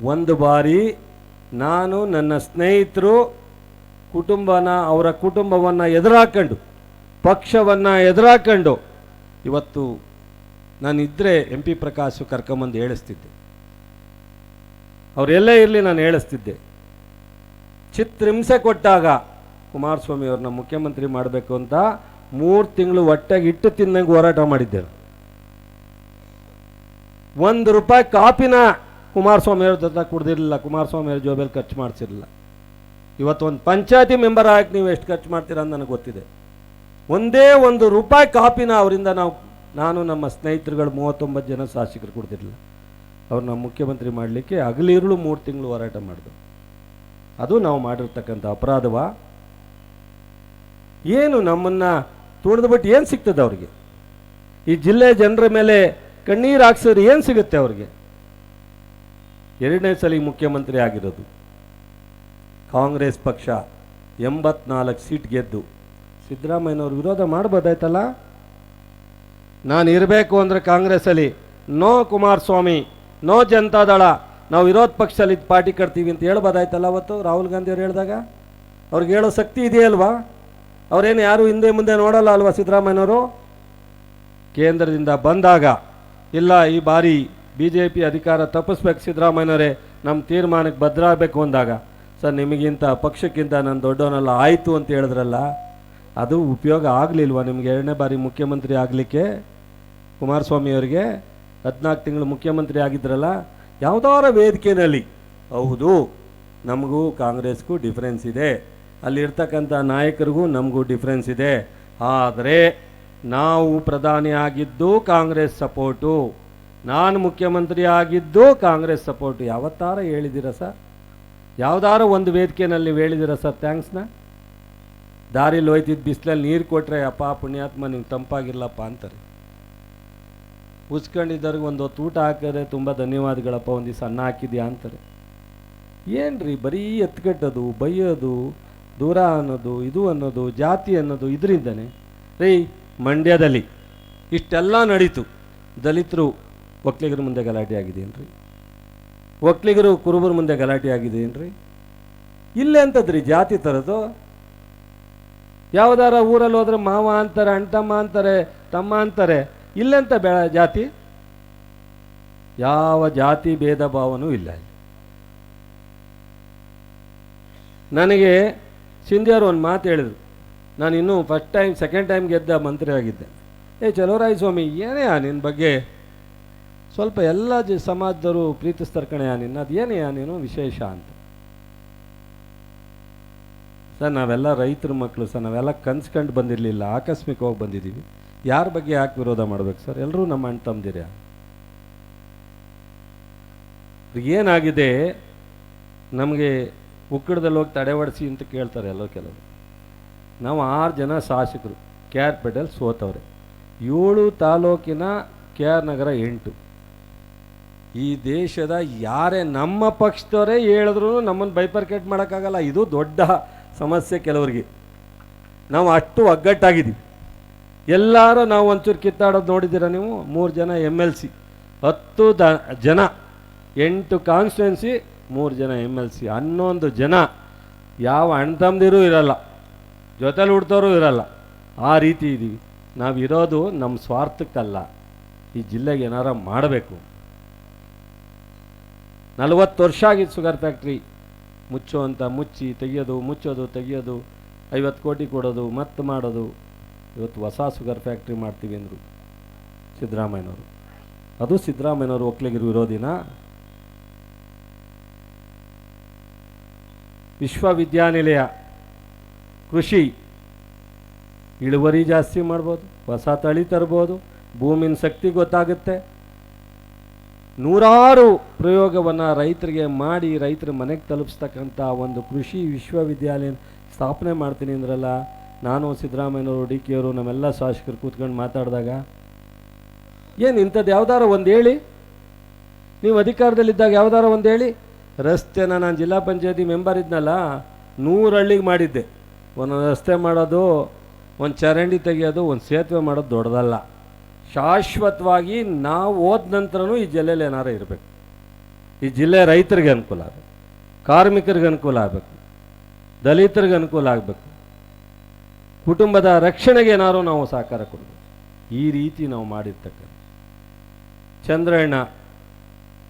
A: ಒಂದು ಬಾರಿ ನಾನು ನನ್ನ ಸ್ನೇಹಿತರು ಕುಟುಂಬನ, ಅವರ ಕುಟುಂಬವನ್ನು ಎದುರಾಕೊಂಡು, ಪಕ್ಷವನ್ನು ಎದುರಾಕೊಂಡು ಇವತ್ತು ನಾನಿದ್ರೆ ಎಂ ಪಿ ಪ್ರಕಾಶ್ ಕರ್ಕೊಂಬಂದು ಹೇಳಿಸ್ತಿದ್ದೆ. ಅವರೆಲ್ಲೇ ಇರಲಿ ನಾನು ಹೇಳಿಸ್ತಿದ್ದೆ. ಚಿತ್ರಹಿಂಸೆ ಕೊಟ್ಟಾಗ ಕುಮಾರಸ್ವಾಮಿ ಅವ್ರನ್ನ ಮುಖ್ಯಮಂತ್ರಿ ಮಾಡಬೇಕು ಅಂತ ಮೂರು ತಿಂಗಳು ಹೊಟ್ಟೆಗೆ ಇಟ್ಟು ತಿನ್ನಂಗೆ ಹೋರಾಟ ಮಾಡಿದ್ದೆ. ಒಂದು ರೂಪಾಯಿ ಕಾಪಿನ ಕುಮಾರಸ್ವಾಮಿ ಅವ್ರ ಜೊತೆ ಕುಡ್ದಿರಲಿಲ್ಲ, ಕುಮಾರಸ್ವಾಮಿ ಅವ್ರ ಜೋಬಲ್ಲಿ ಖರ್ಚು ಮಾಡಿಸಿರಲಿಲ್ಲ. ಇವತ್ತು ಒಂದು ಪಂಚಾಯತಿ ಮೆಂಬರ್ ಆಗಿ ನೀವು ಎಷ್ಟು ಖರ್ಚು ಮಾಡ್ತೀರಾ ಅಂತ ನನಗೆ ಗೊತ್ತಿದೆ. ಒಂದೇ ಒಂದು ರೂಪಾಯಿ ಕಾಪಿನ ಅವರಿಂದ ನಾವು, ನಾನು ನಮ್ಮ ಸ್ನೇಹಿತರುಗಳು ಮೂವತ್ತೊಂಬತ್ತು ಜನ ಶಾಸಕರು ಕೊಡ್ತಿರಲಿಲ್ಲ ಅವ್ರನ್ನ ಮುಖ್ಯಮಂತ್ರಿ ಮಾಡಲಿಕ್ಕೆ ಹಗಲಿರುಳು ಮೂರು ತಿಂಗಳು ಹೋರಾಟ ಮಾಡಿದ್ರು ಅದು ನಾವು ಮಾಡಿರ್ತಕ್ಕಂಥ ಅಪರಾಧವ? ಏನು ನಮ್ಮನ್ನ ತುಳಿದ್ಬಿಟ್ಟು ಏನು ಸಿಗ್ತದೆ ಅವ್ರಿಗೆ? ಈ ಜಿಲ್ಲೆ ಜನರ ಮೇಲೆ ಕಣ್ಣೀರು ಹಾಕ್ಸಿದ್ರೆ ಏನು ಸಿಗುತ್ತೆ ಅವ್ರಿಗೆ? ಎರಡನೇ ಸಲ ಮುಖ್ಯಮಂತ್ರಿ ಆಗಿರೋದು. ಕಾಂಗ್ರೆಸ್ ಪಕ್ಷ ಎಂಬತ್ನಾಲ್ಕು ಸೀಟ್ ಗೆದ್ದು ಸಿದ್ದರಾಮಯ್ಯನವ್ರು ವಿರೋಧ ಮಾಡ್ಬೋದಾಯ್ತಲ್ಲ? ನಾನು ಇರಬೇಕು ಅಂದರೆ ಕಾಂಗ್ರೆಸ್ಸಲ್ಲಿ ನೋ ಕುಮಾರಸ್ವಾಮಿ, ನೋ ಜನತಾದಳ ನಾವು ವಿರೋಧ ಪಕ್ಷದಲ್ಲಿ ಪಾರ್ಟಿ ಕಟ್ತೀವಿ ಅಂತ ಹೇಳ್ಬೋದಾಯ್ತಲ್ಲ ಅವತ್ತು ರಾಹುಲ್ ಗಾಂಧಿ ಅವ್ರು ಹೇಳಿದಾಗ? ಅವ್ರಿಗೆ ಹೇಳೋ ಶಕ್ತಿ ಇದೆಯಲ್ವಾ ಅವರೇನು ಯಾರು ಹಿಂದೆ ಮುಂದೆ ನೋಡಲ್ಲ ಅಲ್ವಾ ಸಿದ್ದರಾಮಯ್ಯನವರು? ಕೇಂದ್ರದಿಂದ ಬಂದಾಗ, ಇಲ್ಲ, ಈ ಬಾರಿ ಬಿ ಜೆ ಪಿ ಅಧಿಕಾರ ತಪ್ಪಿಸ್ಬೇಕು ಸಿದ್ದರಾಮಯ್ಯನವರೇ, ನಮ್ಮ ತೀರ್ಮಾನಕ್ಕೆ ಭದ್ರಾಗಬೇಕು ಅಂದಾಗ. ಸರ್, ನಿಮಗಿಂತ ಪಕ್ಷಕ್ಕಿಂತ ನಾನು ದೊಡ್ಡವನಲ್ಲ, ಆಯಿತು ಅಂತ ಹೇಳಿದ್ರಲ್ಲ, ಅದು ಉಪಯೋಗ ಆಗಲಿಲ್ವಾ ನಿಮಗೆ? ಎರಡನೇ ಬಾರಿ ಮುಖ್ಯಮಂತ್ರಿ ಆಗಲಿಕ್ಕೆ? ಕುಮಾರಸ್ವಾಮಿ ಅವರಿಗೆ ಹದಿನಾಲ್ಕು ತಿಂಗಳು ಮುಖ್ಯಮಂತ್ರಿ ಆಗಿದ್ರಲ್ಲ, ಯಾವುದಾರ ವೇದಿಕೆಯಲ್ಲಿ ಹೌದು, ನಮಗೂ ಕಾಂಗ್ರೆಸ್ಗೂ ಡಿಫ್ರೆನ್ಸ್ ಇದೆ. ಅಲ್ಲಿರ್ತಕ್ಕಂಥ ನಾಯಕರಿಗೂ ನಮಗೂ ಡಿಫ್ರೆನ್ಸ್ ಇದೆ. ಆದರೆ ನಾವು ಪ್ರಧಾನಿ ಆಗಿದ್ದು ಕಾಂಗ್ರೆಸ್ ಸಪೋರ್ಟು. ನಾನು ಮುಖ್ಯಮಂತ್ರಿ ಆಗಿದ್ದು ಕಾಂಗ್ರೆಸ್ ಸಪೋರ್ಟು. ಯಾವತ್ತಾರ ಹೇಳಿದಿರ ಸರ್? ಯಾವ್ದಾರ ಒಂದು ವೇದಿಕೆನಲ್ಲಿ ಹೇಳಿದಿರ ಸರ್ ಥ್ಯಾಂಕ್ಸ್ನ ದಾರಿಲಿ ಹೋಯ್ತಿದ್ದು ಬಿಸಿಲಲ್ಲಿ ನೀರು ಕೊಟ್ಟರೆ ಅಪ್ಪ ಪುಣ್ಯಾತ್ಮ ನೀವು ತಂಪಾಗಿಲ್ಲಪ್ಪ ಅಂತಾರೆ. ಉಸ್ಕೊಂಡಿದ್ದವ್ರಿಗೆ ಒಂದು ಹೊತ್ತು ಊಟ ಹಾಕಿದ್ರೆ ತುಂಬ ಧನ್ಯವಾದಗಳಪ್ಪ ಒಂದು ದಿವಸ ಅನ್ನ ಹಾಕಿದ್ಯಾ ಅಂತಾರೆ. ಏನ್ರಿ ಬರೀ ಎತ್ಕಟ್ಟೋದು ಬೈಯೋದು ದೂರ ಅನ್ನೋದು, ಇದು ಅನ್ನೋದು, ಜಾತಿ ಅನ್ನೋದು ಇದರಿಂದನೇ, ರೀ, ಮಂಡ್ಯದಲ್ಲಿ ಇಷ್ಟೆಲ್ಲ ನಡೀತು. ದಲಿತರು ಒಕ್ಕಲಿಗರ ಮುಂದೆ ಗಲಾಟೆ ಆಗಿದೆಯೇನ್ರಿ? ಒಕ್ಕಲಿಗರು ಕುರುಬರ ಮುಂದೆ ಗಲಾಟೆ ಆಗಿದೆಯೇನ್ರಿ? ಇಲ್ಲೇ ಅಂತದ್ರಿ, ಜಾತಿ ಥರದ್ದು ಯಾವ್ದಾರ ಊರಲ್ಲಿ ಹೋದ್ರೆ ಮಾವ ಅಂತಾರೆ ಅಣ್ತಮ್ಮ ಅಂತಾರೆ, ತಮ್ಮ ಅಂತಾರೆ ಇಲ್ಲೆಂತ ಬೆ ಜಾತಿ? ಯಾವ ಜಾತಿ ಭೇದ ಭಾವನೂ ಇಲ್ಲ ಇಲ್ಲಿ. ನನಗೆ ಅವರು ಒಂದು ಮಾತು ಹೇಳಿದರು. ನಾನು ಇನ್ನೂ ಫಸ್ಟ್ ಟೈಮ್ ಸೆಕೆಂಡ್ ಟೈಮ್ ಗೆದ್ದ ಮಂತ್ರಿ ಆಗಿದ್ದೆ. ಏ ಚಲೋರಾಯ ಸ್ವಾಮಿ, ಏನೇ ನಿನ್ನ ಬಗ್ಗೆ? ಸ್ವಲ್ಪ ಎಲ್ಲ ಜ ಸಮಾಜದವರು ಪ್ರೀತಿಸ್ತಾರೆ ಕಣೆಯ ನಿನ್ನ, ಅದು ಆ ನೀನು ವಿಶೇಷ ಅಂತ. ಸರ್, ನಾವೆಲ್ಲ ರೈತರ ಮಕ್ಕಳು ಸರ್, ನಾವೆಲ್ಲ ಕನ್ಸ್ಕೊಂಡು ಬಂದಿರಲಿಲ್ಲ ಆಕಸ್ಮಿಕವಾಗಿ ಬಂದಿದ್ದೀವಿ ಯಾರ ಬಗ್ಗೆ ಯಾಕೆ ವಿರೋಧ ಮಾಡ್ಬೇಕು ಸರ್? ಎಲ್ಲರೂ ನಮ್ಮ ಅಣ್ಣ ತಮ್ಮದಿರ. ಏನಾಗಿದೆ, ನಮಗೆ ಉಕ್ಕಡದಲ್ಲಿ ಹೋಗಿ ತಡೆ ಅಂತ ಕೇಳ್ತಾರೆ ಎಲ್ಲೋ ಕೆಲವರು. ನಾವು ಆರು ಜನ ಶಾಸಕರು, ಕೆ ಆರ್ ಪೇಟೆಯಲ್ಲಿ ಸೋತವ್ರೆ ಏಳು ತಾಲೂಕಿನ ಕೆ ಆರ್ ನಗರ ಎಂಟು. ಈ ದೇಶದ ಯಾರೇ ನಮ್ಮ ಪಕ್ಷದವರೇ ಹೇಳಿದ್ರು ನಮ್ಮನ್ನು ಬೈಪರ್ಕೇಟ್ ಮಾಡೋಕ್ಕಾಗಲ್ಲ. ಇದು ದೊಡ್ಡ ಸಮಸ್ಯೆ ಕೆಲವರಿಗೆ. ನಾವು ಅಷ್ಟು ಒಗ್ಗಟ್ಟಾಗಿದ್ದೀವಿ. ಎಲ್ಲರೂ ನಾವು ಒಂಚೂರು ಕಿತ್ತಾಡೋದು ನೋಡಿದ್ದೀರಾ ನೀವು? ಮೂರು ಜನ ಎಂ ಎಲ್ ಸಿ ಹತ್ತು ದ ಜನ, ಎಂಟು ಕಾನ್ಸ್ಟಿಟ್ಯುನ್ಸಿ ಮೂರು ಜನ ಎಂ ಎಲ್ ಸಿ ಹನ್ನೊಂದು ಜನ ಯಾವ ಅಣ್ಣ ತಮ್ಮದಿರೂ ಇರಲ್ಲ, ಜೊತೆಲಿ ಹುಡ್ತೋರು ಇರಲ್ಲ, ಆ ರೀತಿ ಇದ್ದೀವಿ ನಾವು ಇರೋದು ನಮ್ಮ ಸ್ವಾರ್ಥಕ್ಕಲ್ಲ, ಈ ಜಿಲ್ಲೆಗೆ ಏನಾರ ಮಾಡಬೇಕು. ನಲವತ್ತು ವರ್ಷ ಆಗಿತ್ತು ಶುಗರ್ ಫ್ಯಾಕ್ಟ್ರಿ. ಮುಚ್ಚು ಅಂತ ಮುಚ್ಚಿ, ತೆಗಿಯೋದು, ಮುಚ್ಚೋದು, ತೆಗಿಯೋದು, ಐವತ್ತು ಕೋಟಿ ಕೊಡೋದು, ಮತ್ತೆ ಮಾಡೋದು. ಇವತ್ತು ಹೊಸ ಶುಗರ್ ಫ್ಯಾಕ್ಟ್ರಿ ಮಾಡ್ತೀವಿ ಅಂದರು ಸಿದ್ದರಾಮಯ್ಯನವರು. ಅದು ಸಿದ್ದರಾಮಯ್ಯನವರು ಒಕ್ಕಲಿಗರು ವಿರೋಧಿನ? ವಿಶ್ವವಿದ್ಯಾನಿಲಯ ಕೃಷಿ. ಇಳುವರಿ ಜಾಸ್ತಿ ಮಾಡ್ಬೋದು, ಹೊಸ ತಳಿ ತರ್ಬೋದು, ಭೂಮಿನ ಶಕ್ತಿ ಗೊತ್ತಾಗುತ್ತೆ. ನೂರಾರು ಪ್ರಯೋಗವನ್ನು ರೈತರಿಗೆ ಮಾಡಿ ರೈತರ ಮನೆಗೆ ತಲುಪಿಸ್ತಕ್ಕಂಥ ಒಂದು ಕೃಷಿ ವಿಶ್ವವಿದ್ಯಾಲಯ ಸ್ಥಾಪನೆ ಮಾಡ್ತೀನಿ ಅಂದ್ರಲ್ಲ, ನಾನು ಸಿದ್ದರಾಮಯ್ಯನವರು ಡಿ ಕೆ ಅವರು ನಮ್ಮೆಲ್ಲ ಶಾಸಕರು ಕೂತ್ಕೊಂಡು ಮಾತಾಡಿದಾಗ, ಏನು ಇಂಥದ್ದು ಯಾವ್ದಾರ ಒಂದು ಹೇಳಿ? ನೀವು ಅಧಿಕಾರದಲ್ಲಿದ್ದಾಗ ಯಾವ್ದಾರ ಒಂದು ಹೇಳಿ? ರಸ್ತೆನ ನಾನು ಜಿಲ್ಲಾ ಪಂಚಾಯತಿ ಮೆಂಬರ್ ಇದ್ನಲ್ಲ, ನೂರು ಹಳ್ಳಿಗೆ ಮಾಡಿದ್ದೆ. ಒಂದು ರಸ್ತೆ ಮಾಡೋದು, ಒಂದು ಚರಂಡಿ ತೆಗೆಯೋದು, ಒಂದು ಸೇತುವೆ ಮಾಡೋದು ದೊಡ್ಡದಲ್ಲ. ಶಾಶ್ವತವಾಗಿ ನಾವು ಹೋದ ನಂತರನೂ ಈ ಜಿಲ್ಲೆಯಲ್ಲಿ ಏನಾರು ಇರಬೇಕು. ಈ ಜಿಲ್ಲೆ ರೈತರಿಗೆ ಅನುಕೂಲ ಆಗಬೇಕು. ಕಾರ್ಮಿಕರಿಗೆ ಅನುಕೂಲ ಆಗಬೇಕು. ದಲಿತರಿಗೆ ಅನುಕೂಲ ಆಗಬೇಕು. ಕುಟುಂಬದ ರಕ್ಷಣೆಗೆ ಏನಾರು ನಾವು ಸಹಕಾರ ಕೊಡಬೇಕು. ಈ ರೀತಿ ನಾವು ಮಾಡಿರ್ತಕ್ಕಂಥ ಚಂದ್ರಣ್ಣ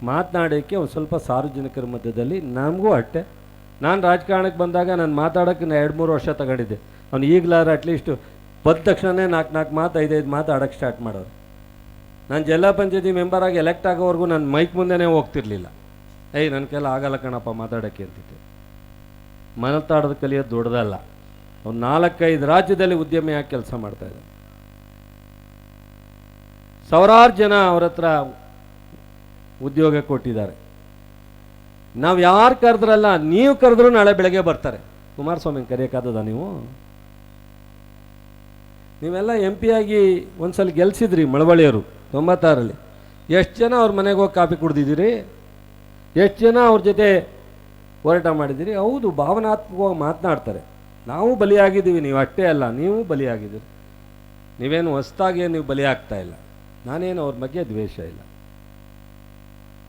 A: ಮಾತನಾಡೋಕ್ಕೆ ಒಂದು ಸ್ವಲ್ಪ ಸಾರ್ವಜನಿಕರ ಮಧ್ಯದಲ್ಲಿ ನಮಗೂ ಅಟ್ಟೆ. ನಾನು ರಾಜಕಾರಣಕ್ಕೆ ಬಂದಾಗ ನಾನು ಮಾತಾಡೋಕ್ಕೆ ಎರಡು ಮೂರು ವರ್ಷ ತಗೊಂಡಿದ್ದೆ. ಅವ್ನು ಈಗಲಾರ ಅಟ್ಲೀಸ್ಟು ಬಂದ ತಕ್ಷಣವೇ ನಾಲ್ಕು ನಾಲ್ಕು ಮಾತು, ಐದೈದು ಮಾತು ಆಡೋಕ್ಕೆ ಸ್ಟಾರ್ಟ್ ಮಾಡೋರು. ನಾನು ಜಿಲ್ಲಾ ಪಂಚಾಯತಿ ಮೆಂಬರಾಗಿ ಎಲೆಕ್ಟ್ ಆಗೋವರೆಗೂ ನಾನು ಮೈಕ್ ಮುಂದೆನೇ ಹೋಗ್ತಿರ್ಲಿಲ್ಲ. ಏಯ್ ನನ್ನ ಕೈಲ ಆಗಲ್ಲ ಕಣಪ್ಪ ಮಾತಾಡೋಕ್ಕೆ ಅಂತಿದ್ದೆ. ಮನತಾಡೋದು ಕಲಿಯೋದು ದೊಡ್ಡದಲ್ಲ. ಅವ್ನು ನಾಲ್ಕೈದು ರಾಜ್ಯದಲ್ಲಿ ಉದ್ಯಮಿಯಾಗಿ ಕೆಲಸ ಮಾಡ್ತಾಯಿದ್ದ ಸಾವಿರಾರು ಜನ ಅವ್ರ ಹತ್ರ ಉದ್ಯೋಗ ಕೊಟ್ಟಿದ್ದಾರೆ. ನಾವು ಯಾರು ಕರೆದ್ರಲ್ಲ, ನೀವು ಕರೆದ್ರೂ ನಾಳೆ ಬೆಳಗ್ಗೆ ಬರ್ತಾರೆ. ಕುಮಾರಸ್ವಾಮಿ ಕರೆಯೋಕ್ಕಾದದ ನೀವು? ನೀವೆಲ್ಲ ಎಂ ಪಿ ಆಗಿ ಒಂದ್ಸಲ ಗೆಲ್ಸಿದ್ರಿ ಮಳವಳ್ಳಿಯವರು ತೊಂಬತ್ತಾರಲ್ಲಿ. ಎಷ್ಟು ಜನ ಅವ್ರ ಮನೆಗೆ ಹೋಗಿ ಕಾಫಿ ಕುಡ್ದಿದ್ದೀರಿ? ಎಷ್ಟು ಜನ ಅವ್ರ ಜೊತೆ ಹೋರಾಟ ಮಾಡಿದ್ದೀರಿ? ಹೌದು, ಭಾವನಾತ್ಮಕವಾಗಿ ಮಾತನಾಡ್ತಾರೆ. ನಾವು ಬಲಿಯಾಗಿದ್ದೀವಿ, ನೀವು ಅಷ್ಟೇ ಅಲ್ಲ, ನೀವು ಬಲಿಯಾಗಿದ್ದೀರಿ. ನೀವೇನು ಹೊಸ್ದಾಗಿ ನೀವು ಬಲಿಯಾಗ್ತಾ ಇಲ್ಲ. ನಾನೇನು ಅವ್ರ ಬಗ್ಗೆ ದ್ವೇಷ ಇಲ್ಲ.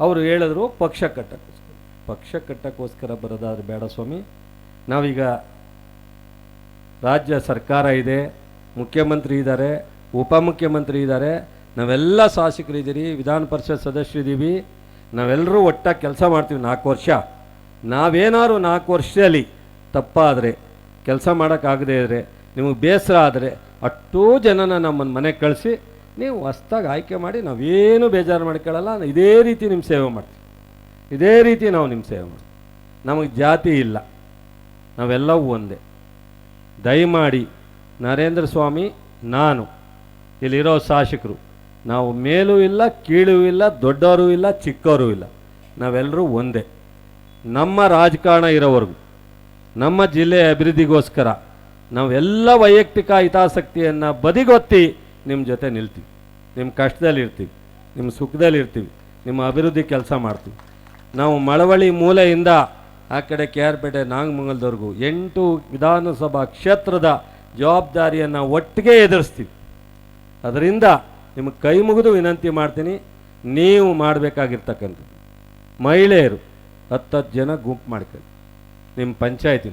A: ಅವರು ಹೇಳಿದ್ರು ಪಕ್ಷ ಕಟ್ಟಕ್ಕೋಸ್ಕರ. ಪಕ್ಷ ಕಟ್ಟಕ್ಕೋಸ್ಕರ ಬರೋದಾದ್ರೆ ಬೇಡ ಸ್ವಾಮಿ. ನಾವೀಗ ರಾಜ್ಯ ಸರ್ಕಾರ ಇದೆ, ಮುಖ್ಯಮಂತ್ರಿ ಇದ್ದಾರೆ, ಉಪಮುಖ್ಯಮಂತ್ರಿ ಇದ್ದಾರೆ. ನಾವೆಲ್ಲ ಶಾಸಕರಿದ್ದೀರಿ ವಿಧಾನ ಪರಿಷತ್ ಸದಸ್ಯರಿದ್ದೀವಿ ನಾವೆಲ್ಲರೂ ಒಟ್ಟಾಗಿ ಕೆಲಸ ಮಾಡ್ತೀವಿ ನಾಲ್ಕು ವರ್ಷ. ನಾವೇನಾದ್ರು ನಾಲ್ಕು ವರ್ಷದಲ್ಲಿ ತಪ್ಪಾದರೆ, ಕೆಲಸ ಮಾಡೋಕ್ಕಾಗದೇ ಇದ್ದರೆ ನಿಮಗೆ ಬೇಸರ ಆದರೆ ಅಷ್ಟೂ ಜನನ ನಮ್ಮನ್ನು ಮನೆಗೆ ಕಳಿಸಿ ನೀವು ಹೊಸ್ದಾಗಿ ಆಯ್ಕೆ ಮಾಡಿ ನಾವೇನು ಬೇಜಾರು ಮಾಡ್ಕೊಳ್ಳಲ್ಲ ಇದೇ ರೀತಿ ನಿಮ್ಮ ಸೇವೆ ಮಾಡ್ತೀವಿ. ಇದೇ ರೀತಿ ನಾವು ನಿಮ್ಮ ಸೇವೆ ಮಾಡ್ತೀವಿ. ನಮಗೆ ಜಾತಿ ಇಲ್ಲ. ನಾವೆಲ್ಲವೂ ಒಂದೇ. ದಯಮಾಡಿ ನರೇಂದ್ರ ಸ್ವಾಮಿ, ನಾನು ಇಲ್ಲಿರೋ ಶಾಸಕರು, ನಾವು ಮೇಲೂ ಇಲ್ಲ, ಕೀಳೂ ಇಲ್ಲ ದೊಡ್ಡವರು ಇಲ್ಲ ಚಿಕ್ಕವರು ಇಲ್ಲ. ನಾವೆಲ್ಲರೂ ಒಂದೇ. ನಮ್ಮ ರಾಜಕಾರಣ ಇರೋವರೆಗೂ, ನಮ್ಮ ಜಿಲ್ಲೆಯ ಅಭಿವೃದ್ಧಿಗೋಸ್ಕರ ನಾವೆಲ್ಲ ವೈಯಕ್ತಿಕ ಹಿತಾಸಕ್ತಿಯನ್ನು ಬದಿಗೊತ್ತಿ ನಿಮ್ಮ ಜೊತೆ ನಿಲ್ತೀವಿ. ನಿಮ್ಮ ಕಷ್ಟದಲ್ಲಿ ಇರ್ತೀವಿ. ನಿಮ್ಮ ಸುಖದಲ್ಲಿ ಇರ್ತೀವಿ. ನಿಮ್ಮ ಅಭಿವೃದ್ಧಿ ಕೆಲಸ ಮಾಡ್ತೀವಿ. ನಾವು ಮಳವಳ್ಳಿ ಮೂಲೆಯಿಂದ ಆ ಕಡೆ ಕೆ ಆರ್ ಪೇಟೆ, ನಾಗಮಂಗಲದವರೆಗೂ ಎಂಟು ವಿಧಾನಸಭಾ ಕ್ಷೇತ್ರದ ಜವಾಬ್ದಾರಿಯನ್ನು ಒಟ್ಟಿಗೆ ಎದುರಿಸ್ತೀವಿ. ಅದರಿಂದ ನಿಮಗೆ ಕೈ ಮುಗಿದು ವಿನಂತಿ ಮಾಡ್ತೀನಿ, ನೀವು ಮಾಡಬೇಕಾಗಿರ್ತಕ್ಕಂಥದ್ದು. ಮಹಿಳೆಯರು, ಹತ್ತತ್ತು ಜನ ಗುಂಪು ಮಾಡ್ಕೊಳ್ಳಿ. ನಿಮ್ಮ ಪಂಚಾಯತಿನ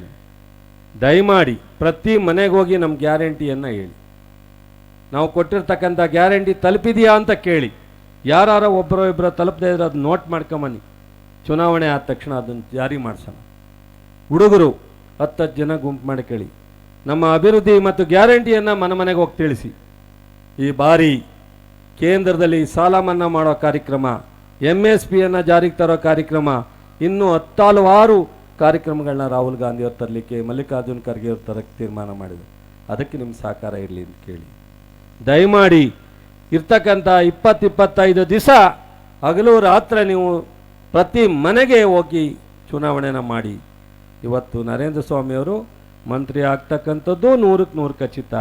A: ದಯಮಾಡಿ ಪ್ರತಿ ಮನೆಗೆ ಹೋಗಿ ನಮ್ಮ ಗ್ಯಾರಂಟಿಯನ್ನು ಹೇಳಿ. ನಾವು ಕೊಟ್ಟಿರ್ತಕ್ಕಂಥ ಗ್ಯಾರಂಟಿ ತಲುಪಿದೆಯಾ ಅಂತ ಕೇಳಿ ಯಾರ ಒಬ್ಬರ ಇಬ್ಬರೋ ತಲುಪದೇ ಇದ್ರೆ ಅದು ನೋಟ್ ಮಾಡ್ಕೊಂಬನ್ನಿ. ಚುನಾವಣೆ ಆದ ತಕ್ಷಣ ಅದನ್ನು ಜಾರಿ ಮಾಡಿಸೋಣ. ಹುಡುಗರು, ಹತ್ತು ಹತ್ತು ಜನ ಗುಂಪು ಮಾಡಿ ಕೇಳಿ, ನಮ್ಮ ಅಭಿವೃದ್ಧಿ ಮತ್ತು ಗ್ಯಾರಂಟಿಯನ್ನು ಮನೆ ಮನೆಗೆ ಹೋಗಿ ತಿಳಿಸಿ. ಈ ಬಾರಿ ಕೇಂದ್ರದಲ್ಲಿ ಸಾಲ ಮನ್ನಾ ಮಾಡೋ ಕಾರ್ಯಕ್ರಮ ಎಂ ಎಸ್ ಪಿಯನ್ನು ಜಾರಿಗೆ ತರೋ ಕಾರ್ಯಕ್ರಮ, ಇನ್ನೂ ಹತ್ತಾಲವಾರು ಕಾರ್ಯಕ್ರಮಗಳನ್ನ ರಾಹುಲ್ ಗಾಂಧಿ ಅವ್ರು ತರಲಿಕ್ಕೆ ಮಲ್ಲಿಕಾರ್ಜುನ್ ಖರ್ಗೆ ತರಕ್ಕೆ ತೀರ್ಮಾನ ಮಾಡಿದರು. ಅದಕ್ಕೆ ನಿಮ್ಮ ಸಹಕಾರ ಇರಲಿ ಅಂತ ಕೇಳಿ. ದಯಮಾಡಿ ಇರ್ತಕ್ಕಂಥ ಇಪ್ಪತ್ತಿಪ್ಪತ್ತೈದು ದಿವಸ ಹಗಲು ರಾತ್ರಿ ನೀವು ಪ್ರತಿ ಮನೆಗೆ ಹೋಗಿ ಚುನಾವಣೆನ ಮಾಡಿ. ಇವತ್ತು ನರೇಂದ್ರ ಸ್ವಾಮಿಯವರು ಮಂತ್ರಿ ಆಗ್ತಕ್ಕಂಥದ್ದು ನೂರಕ್ಕೆ ನೂರು ಖಚಿತ.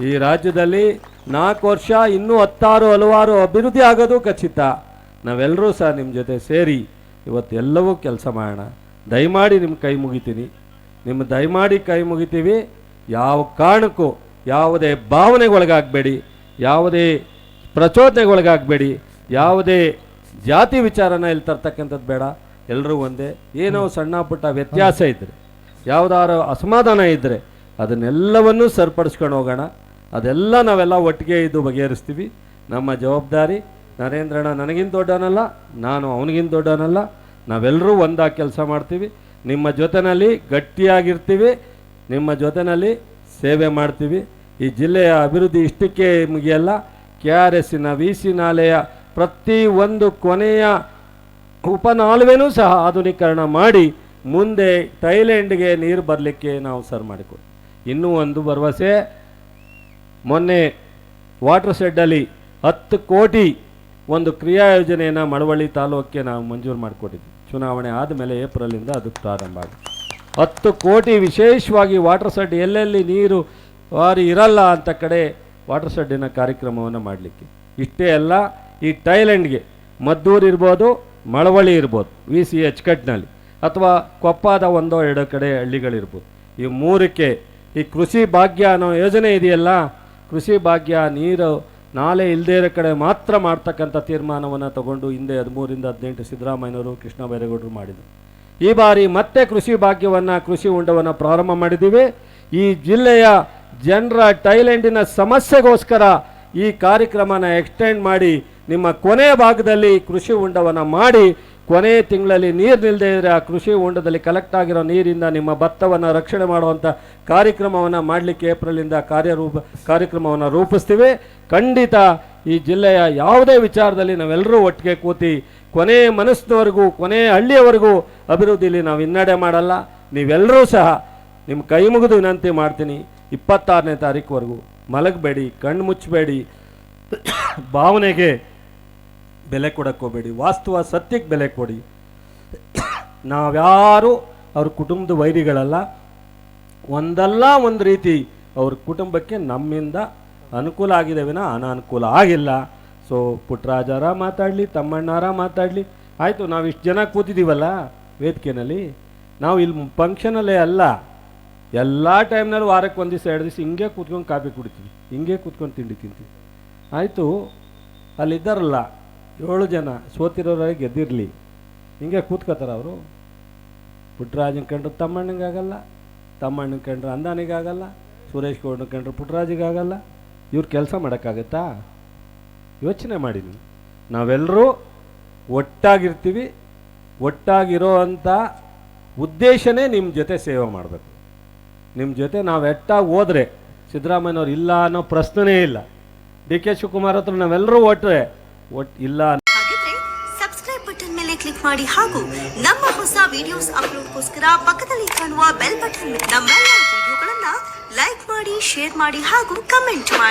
A: ಈ ರಾಜ್ಯದಲ್ಲಿ ನಾಲ್ಕು ವರ್ಷ, ಇನ್ನೂ ಹತ್ತಾರು, ಹಲವಾರು ಅಭಿವೃದ್ಧಿ ಆಗೋದು ಖಚಿತ. ನಾವೆಲ್ಲರೂ ಸಹ ನಿಮ್ಮ ಜೊತೆ ಸೇರಿ ಇವತ್ತು ಎಲ್ಲವೂ ಕೆಲಸ ಮಾಡೋಣ. ದಯಮಾಡಿ ನಿಮ್ಮ ಕೈ ಮುಗಿತೀನಿ. ನಿಮ್ಮ ದಯಮಾಡಿ ಕೈ ಮುಗಿತೀವಿ. ಯಾವ ಕಾರಣಕ್ಕೂ ಯಾವುದೇ ಭಾವನೆಗೊಳಗಾಗಬೇಡಿ, ಯಾವುದೇ ಪ್ರಚೋದನೆಗೊಳಗಾಗಬೇಡಿ, ಯಾವುದೇ ಜಾತಿ ವಿಚಾರನ ಇಲ್ಲಿ ತರ್ತಕ್ಕಂಥದ್ದು ಬೇಡ. ಎಲ್ಲರೂ ಒಂದೇ. ಏನೋ ಸಣ್ಣ ಪುಟ್ಟ ವ್ಯತ್ಯಾಸ ಇದ್ದರೆ ಯಾವುದಾದ್ರು ಅಸಮಾಧಾನ ಇದ್ದರೆ ಅದನ್ನೆಲ್ಲವನ್ನೂ ಸರಿಪಡಿಸ್ಕೊಂಡು ಹೋಗೋಣ. ಅದೆಲ್ಲ ನಾವೆಲ್ಲ ಒಟ್ಟಿಗೆ ಇದ್ದು ಬಗೆಹರಿಸ್ತೀವಿ. ನಮ್ಮ ಜವಾಬ್ದಾರಿ, ನರೇಂದ್ರಣ್ಣ ನನಗಿಂತ ದೊಡ್ಡನಲ್ಲ ನಾನು ಅವನಿಗಿಂತ ದೊಡ್ಡನಲ್ಲ ನಾವೆಲ್ಲರೂ ಒಂದಾಗಿ ಕೆಲಸ ಮಾಡ್ತೀವಿ. ನಿಮ್ಮ ಜೊತೆಯಲ್ಲಿ ಗಟ್ಟಿಯಾಗಿರ್ತೀವಿ, ನಿಮ್ಮ ಜೊತೆಯಲ್ಲಿ ಸೇವೆ ಮಾಡ್ತೀವಿ. ಈ ಜಿಲ್ಲೆಯ ಅಭಿವೃದ್ಧಿ ಇಷ್ಟಕ್ಕೆ ಮುಗಿಯಲ್ಲ ಕೆ ಆರ್ ಎಸ್ಸಿನ ವಿ ಸಿ ನಾಲೆಯ ಪ್ರತಿ ಒಂದು ಕೊನೆಯ ಉಪನಾಲುವೆನೂ ಸಹ ಆಧುನೀಕರಣ ಮಾಡಿ ಮುಂದೆ ಥೈಲ್ಯಾಂಡ್ಗೆ ನೀರು ಬರಲಿಕ್ಕೆ ನಾವು ಸರ್ ಮಾಡಿಕೊಡ್ತೀವಿ ಇನ್ನೂ ಒಂದು ಭರವಸೆ, ಮೊನ್ನೆ ವಾಟರ್ ಶೆಡ್ಡಲ್ಲಿ ಹತ್ತು ಕೋಟಿ ಒಂದು ಕ್ರಿಯಾ ಯೋಜನೆಯನ್ನು ಮಳವಳ್ಳಿ ತಾಲೂಕಿಗೆ ನಾವು ಮಂಜೂರು ಮಾಡಿಕೊಟ್ಟಿದ್ವಿ. ಚುನಾವಣೆ ಆದಮೇಲೆ ಏಪ್ರಿಲಿಂದ ಅದು ಪ್ರಾರಂಭ ಆಗಿದೆ ಹತ್ತು ಕೋಟಿ ವಿಶೇಷವಾಗಿ ವಾಟರ್ ಶೆಡ್ ಎಲ್ಲೆಲ್ಲಿ ನೀರು ವಾರಿ ಇರಲ್ಲ ಅಂತ ಕಡೆ ವಾಟರ್ ಶೆಡ್ಡಿನ ಕಾರ್ಯಕ್ರಮವನ್ನು ಮಾಡಲಿಕ್ಕೆ. ಇಷ್ಟೇ ಅಲ್ಲ, ಈ ಟೈಲೆಂಡ್ಗೆ ಮದ್ದೂರು ಇರ್ಬೋದು, ಮಳವಳ್ಳಿ ಇರ್ಬೋದು ವಿ ಸಿ ಎಚ್ ಕಟ್ನಲ್ಲಿ, ಅಥವಾ ಕೊಪ್ಪದ ಒಂದೋ ಎರಡೋ ಕಡೆ ಹಳ್ಳಿಗಳಿರ್ಬೋದು. ಈ ಮೂರಕ್ಕೆ ಈ ಕೃಷಿ ಭಾಗ್ಯ ಅನ್ನೋ ಯೋಜನೆ ಇದೆಯಲ್ಲ, ಕೃಷಿ ಭಾಗ್ಯ, ನೀರು, ನಾಲೆ ಇಲ್ಲದೇ ಇರೋ ಕಡೆ ಮಾತ್ರ ಮಾಡ್ತಕ್ಕಂಥ ತೀರ್ಮಾನವನ್ನು ತಗೊಂಡು ಹಿಂದೆ ಹದಿಮೂರಿಂದ ಹದಿನೆಂಟು ಸಿದ್ದರಾಮಯ್ಯನವರು, ಕೃಷ್ಣ ಬೈರೇಗೌಡರು ಮಾಡಿದರು. ಈ ಬಾರಿ ಮತ್ತೆ ಕೃಷಿ ಭಾಗ್ಯವನ್ನು, ಕೃಷಿ ಹೊಂಡವನ್ನು ಪ್ರಾರಂಭ ಮಾಡಿದ್ದೀವಿ. ಈ ಜಿಲ್ಲೆಯ ಜನರ ಥೈಲ್ಯಾಂಡಿನ ಸಮಸ್ಯೆಗೋಸ್ಕರ ಈ ಕಾರ್ಯಕ್ರಮನ ಎಕ್ಸ್ಟೆಂಡ್ ಮಾಡಿ ನಿಮ್ಮ ಕೊನೆಯ ಭಾಗದಲ್ಲಿ ಕೃಷಿ ಹೊಂಡವನ್ನು ಮಾಡಿ ಕೊನೆ ತಿಂಗಳಲ್ಲಿ ನೀರು ನಿಲ್ಲದೆ ಇದ್ದರೆ ಆ ಕೃಷಿ ಹೊಂಡದಲ್ಲಿ ಕಲೆಕ್ಟ್ ಆಗಿರೋ ನೀರಿಂದ ನಿಮ್ಮ ಭತ್ತವನ್ನು ರಕ್ಷಣೆ ಮಾಡುವಂಥ ಕಾರ್ಯಕ್ರಮವನ್ನು ಮಾಡಲಿಕ್ಕೆ ಏಪ್ರಿಲಿಂದ ಕಾರ್ಯರೂಪ, ಕಾರ್ಯಕ್ರಮವನ್ನು ರೂಪಿಸ್ತೀವಿ. ಖಂಡಿತ ಈ ಜಿಲ್ಲೆಯ ಯಾವುದೇ ವಿಚಾರದಲ್ಲಿ ನಾವೆಲ್ಲರೂ ಒಟ್ಟಿಗೆ ಕೂತಿ ಕೊನೆ ಮನಸ್ಸಿನವರೆಗೂ, ಕೊನೆ ಹಳ್ಳಿಯವರೆಗೂ ಅಭಿವೃದ್ಧಿಲಿ ನಾವು ಹಿನ್ನಡೆ ಮಾಡಲ್ಲ. ನೀವೆಲ್ಲರೂ ಸಹ ನಿಮ್ಮ ಕೈ ಮುಗಿದು ವಿನಂತಿ ಮಾಡ್ತೀನಿ. ಇಪ್ಪತ್ತಾರನೇ ತಾರೀಕುವರೆಗೂ ಮಲಗಬೇಡಿ, ಕಣ್ಣು ಮುಚ್ಚಬೇಡಿ, ಭಾವನೆಗೆ ಬೆಲೆ ಕೊಡಕ್ಕೆ ಹೋಗಬೇಡಿ, ವಾಸ್ತವ ಸತ್ಯಕ್ಕೆ ಬೆಲೆ ಕೊಡಿ. ನಾವ್ಯಾರು ಅವ್ರ ಕುಟುಂಬದ ವೈರಿಗಳಲ್ಲ, ಒಂದಲ್ಲ ಒಂದು ರೀತಿ ಅವ್ರ ಕುಟುಂಬಕ್ಕೆ ನಮ್ಮಿಂದ ಅನುಕೂಲ ಆಗಿದೆ ವಿನ ಅನಾನುಕೂಲ ಆಗಿಲ್ಲ. ಸೊ ಪುಟ್ಟರಾಜಾರ ಮಾತಾಡಲಿ, ತಮ್ಮಣ್ಣಾರ ಮಾತಾಡಲಿ, ಆಯಿತು ನಾವು ಇಷ್ಟು ಜನ ಕೂತಿದ್ದೀವಲ್ಲ ವೇದಿಕೆನಲ್ಲಿ ನಾವು ಇಲ್ಲಿ ಫಂಕ್ಷನಲ್ಲೇ ಅಲ್ಲ. ಎಲ್ಲ ಟೈಮ್ನಲ್ಲಿ ವಾರಕ್ಕೆ ಒಂದು ದಿವಸ, ಎರಡು ದಿವಸ ಹಿಂಗೆ ಕೂತ್ಕೊಂಡು ಕಾಫಿ ಕುಡಿತೀವಿ ಹಿಂಗೆ ಕೂತ್ಕೊಂಡು ತಿಂಡಿ ತಿಂತೀವಿ ಆಯಿತು, ಅಲ್ಲಿದ್ದಾರಲ್ಲ ಏಳು ಜನ ಸೋತಿರೋರಾಗಿ ಗೆದ್ದಿರಲಿ, ಹಿಂಗೆ ಕೂತ್ಕೋತಾರೆ ಅವರು. ಪುಟ್ಟರಾಜನ ಕಂಡ್ರೆ ತಮ್ಮಣ್ಣಂಗಾಗಲ್ಲ ತಮ್ಮಣ್ಣನ ಕಂಡ್ರೆ ಅಂದಾನಿಗಾಗಲ್ಲ, ಸುರೇಶ್ ಗೌಡನ ಕಂಡ್ರೆ ಪುಟ್ಟರಾಜಿಗಾಗಲ್ಲ. ಇವ್ರು ಕೆಲಸ ಮಾಡೋಕ್ಕಾಗತ್ತಾ? ಯೋಚನೆ ಮಾಡಿದ್ವಿ ನೀವು. ನಾವೆಲ್ಲರೂ ಒಟ್ಟಾಗಿರ್ತೀವಿ, ಒಟ್ಟಾಗಿರೋ ಅಂಥ ಉದ್ದೇಶನೇ ನಿಮ್ಮ ಜೊತೆ ಸೇವೆ ಮಾಡಬೇಕು. ನಿಮ್ಮ ಜೊತೆ ನಾವು ಎಟ್ಟಾಗಿ ಹೋದ್ರೆ ಸಿದ್ದರಾಮಯ್ಯನವ್ರು ಇಲ್ಲ ಅನ್ನೋ ಪ್ರಶ್ನೆನೇ ಇಲ್ಲ. ಡಿ ಕೆ ಶಿವಕುಮಾರ್ ಹತ್ರ ನಾವೆಲ್ಲರೂ ಒಟ್ಟರೆ ಒಟ್ಟು ಇಲ್ಲ
B: ಸಬ್ಸ್ಕ್ರೈಬ್ ಬಟನ್ ಮೇಲೆ ಕ್ಲಿಕ್ ಮಾಡಿ ಹಾಗೂ ನಮ್ಮ ಹೊಸ ವಿಡಿಯೋಸ್ ಅಪ್ಲೋಡ್ಗೋಸ್ಕರ ಪಕ್ಕದಲ್ಲಿ ಕಾಣುವ ಬೆಲ್ ಬಟನ್ ನಮ್ಮೆಲ್ಲ ವಿಡಿಯೋಗಳನ್ನು ಲೈಕ್ ಮಾಡಿ ಶೇರ್ ಮಾಡಿ ಹಾಗೂ ಕಮೆಂಟ್ ಮಾಡಿ.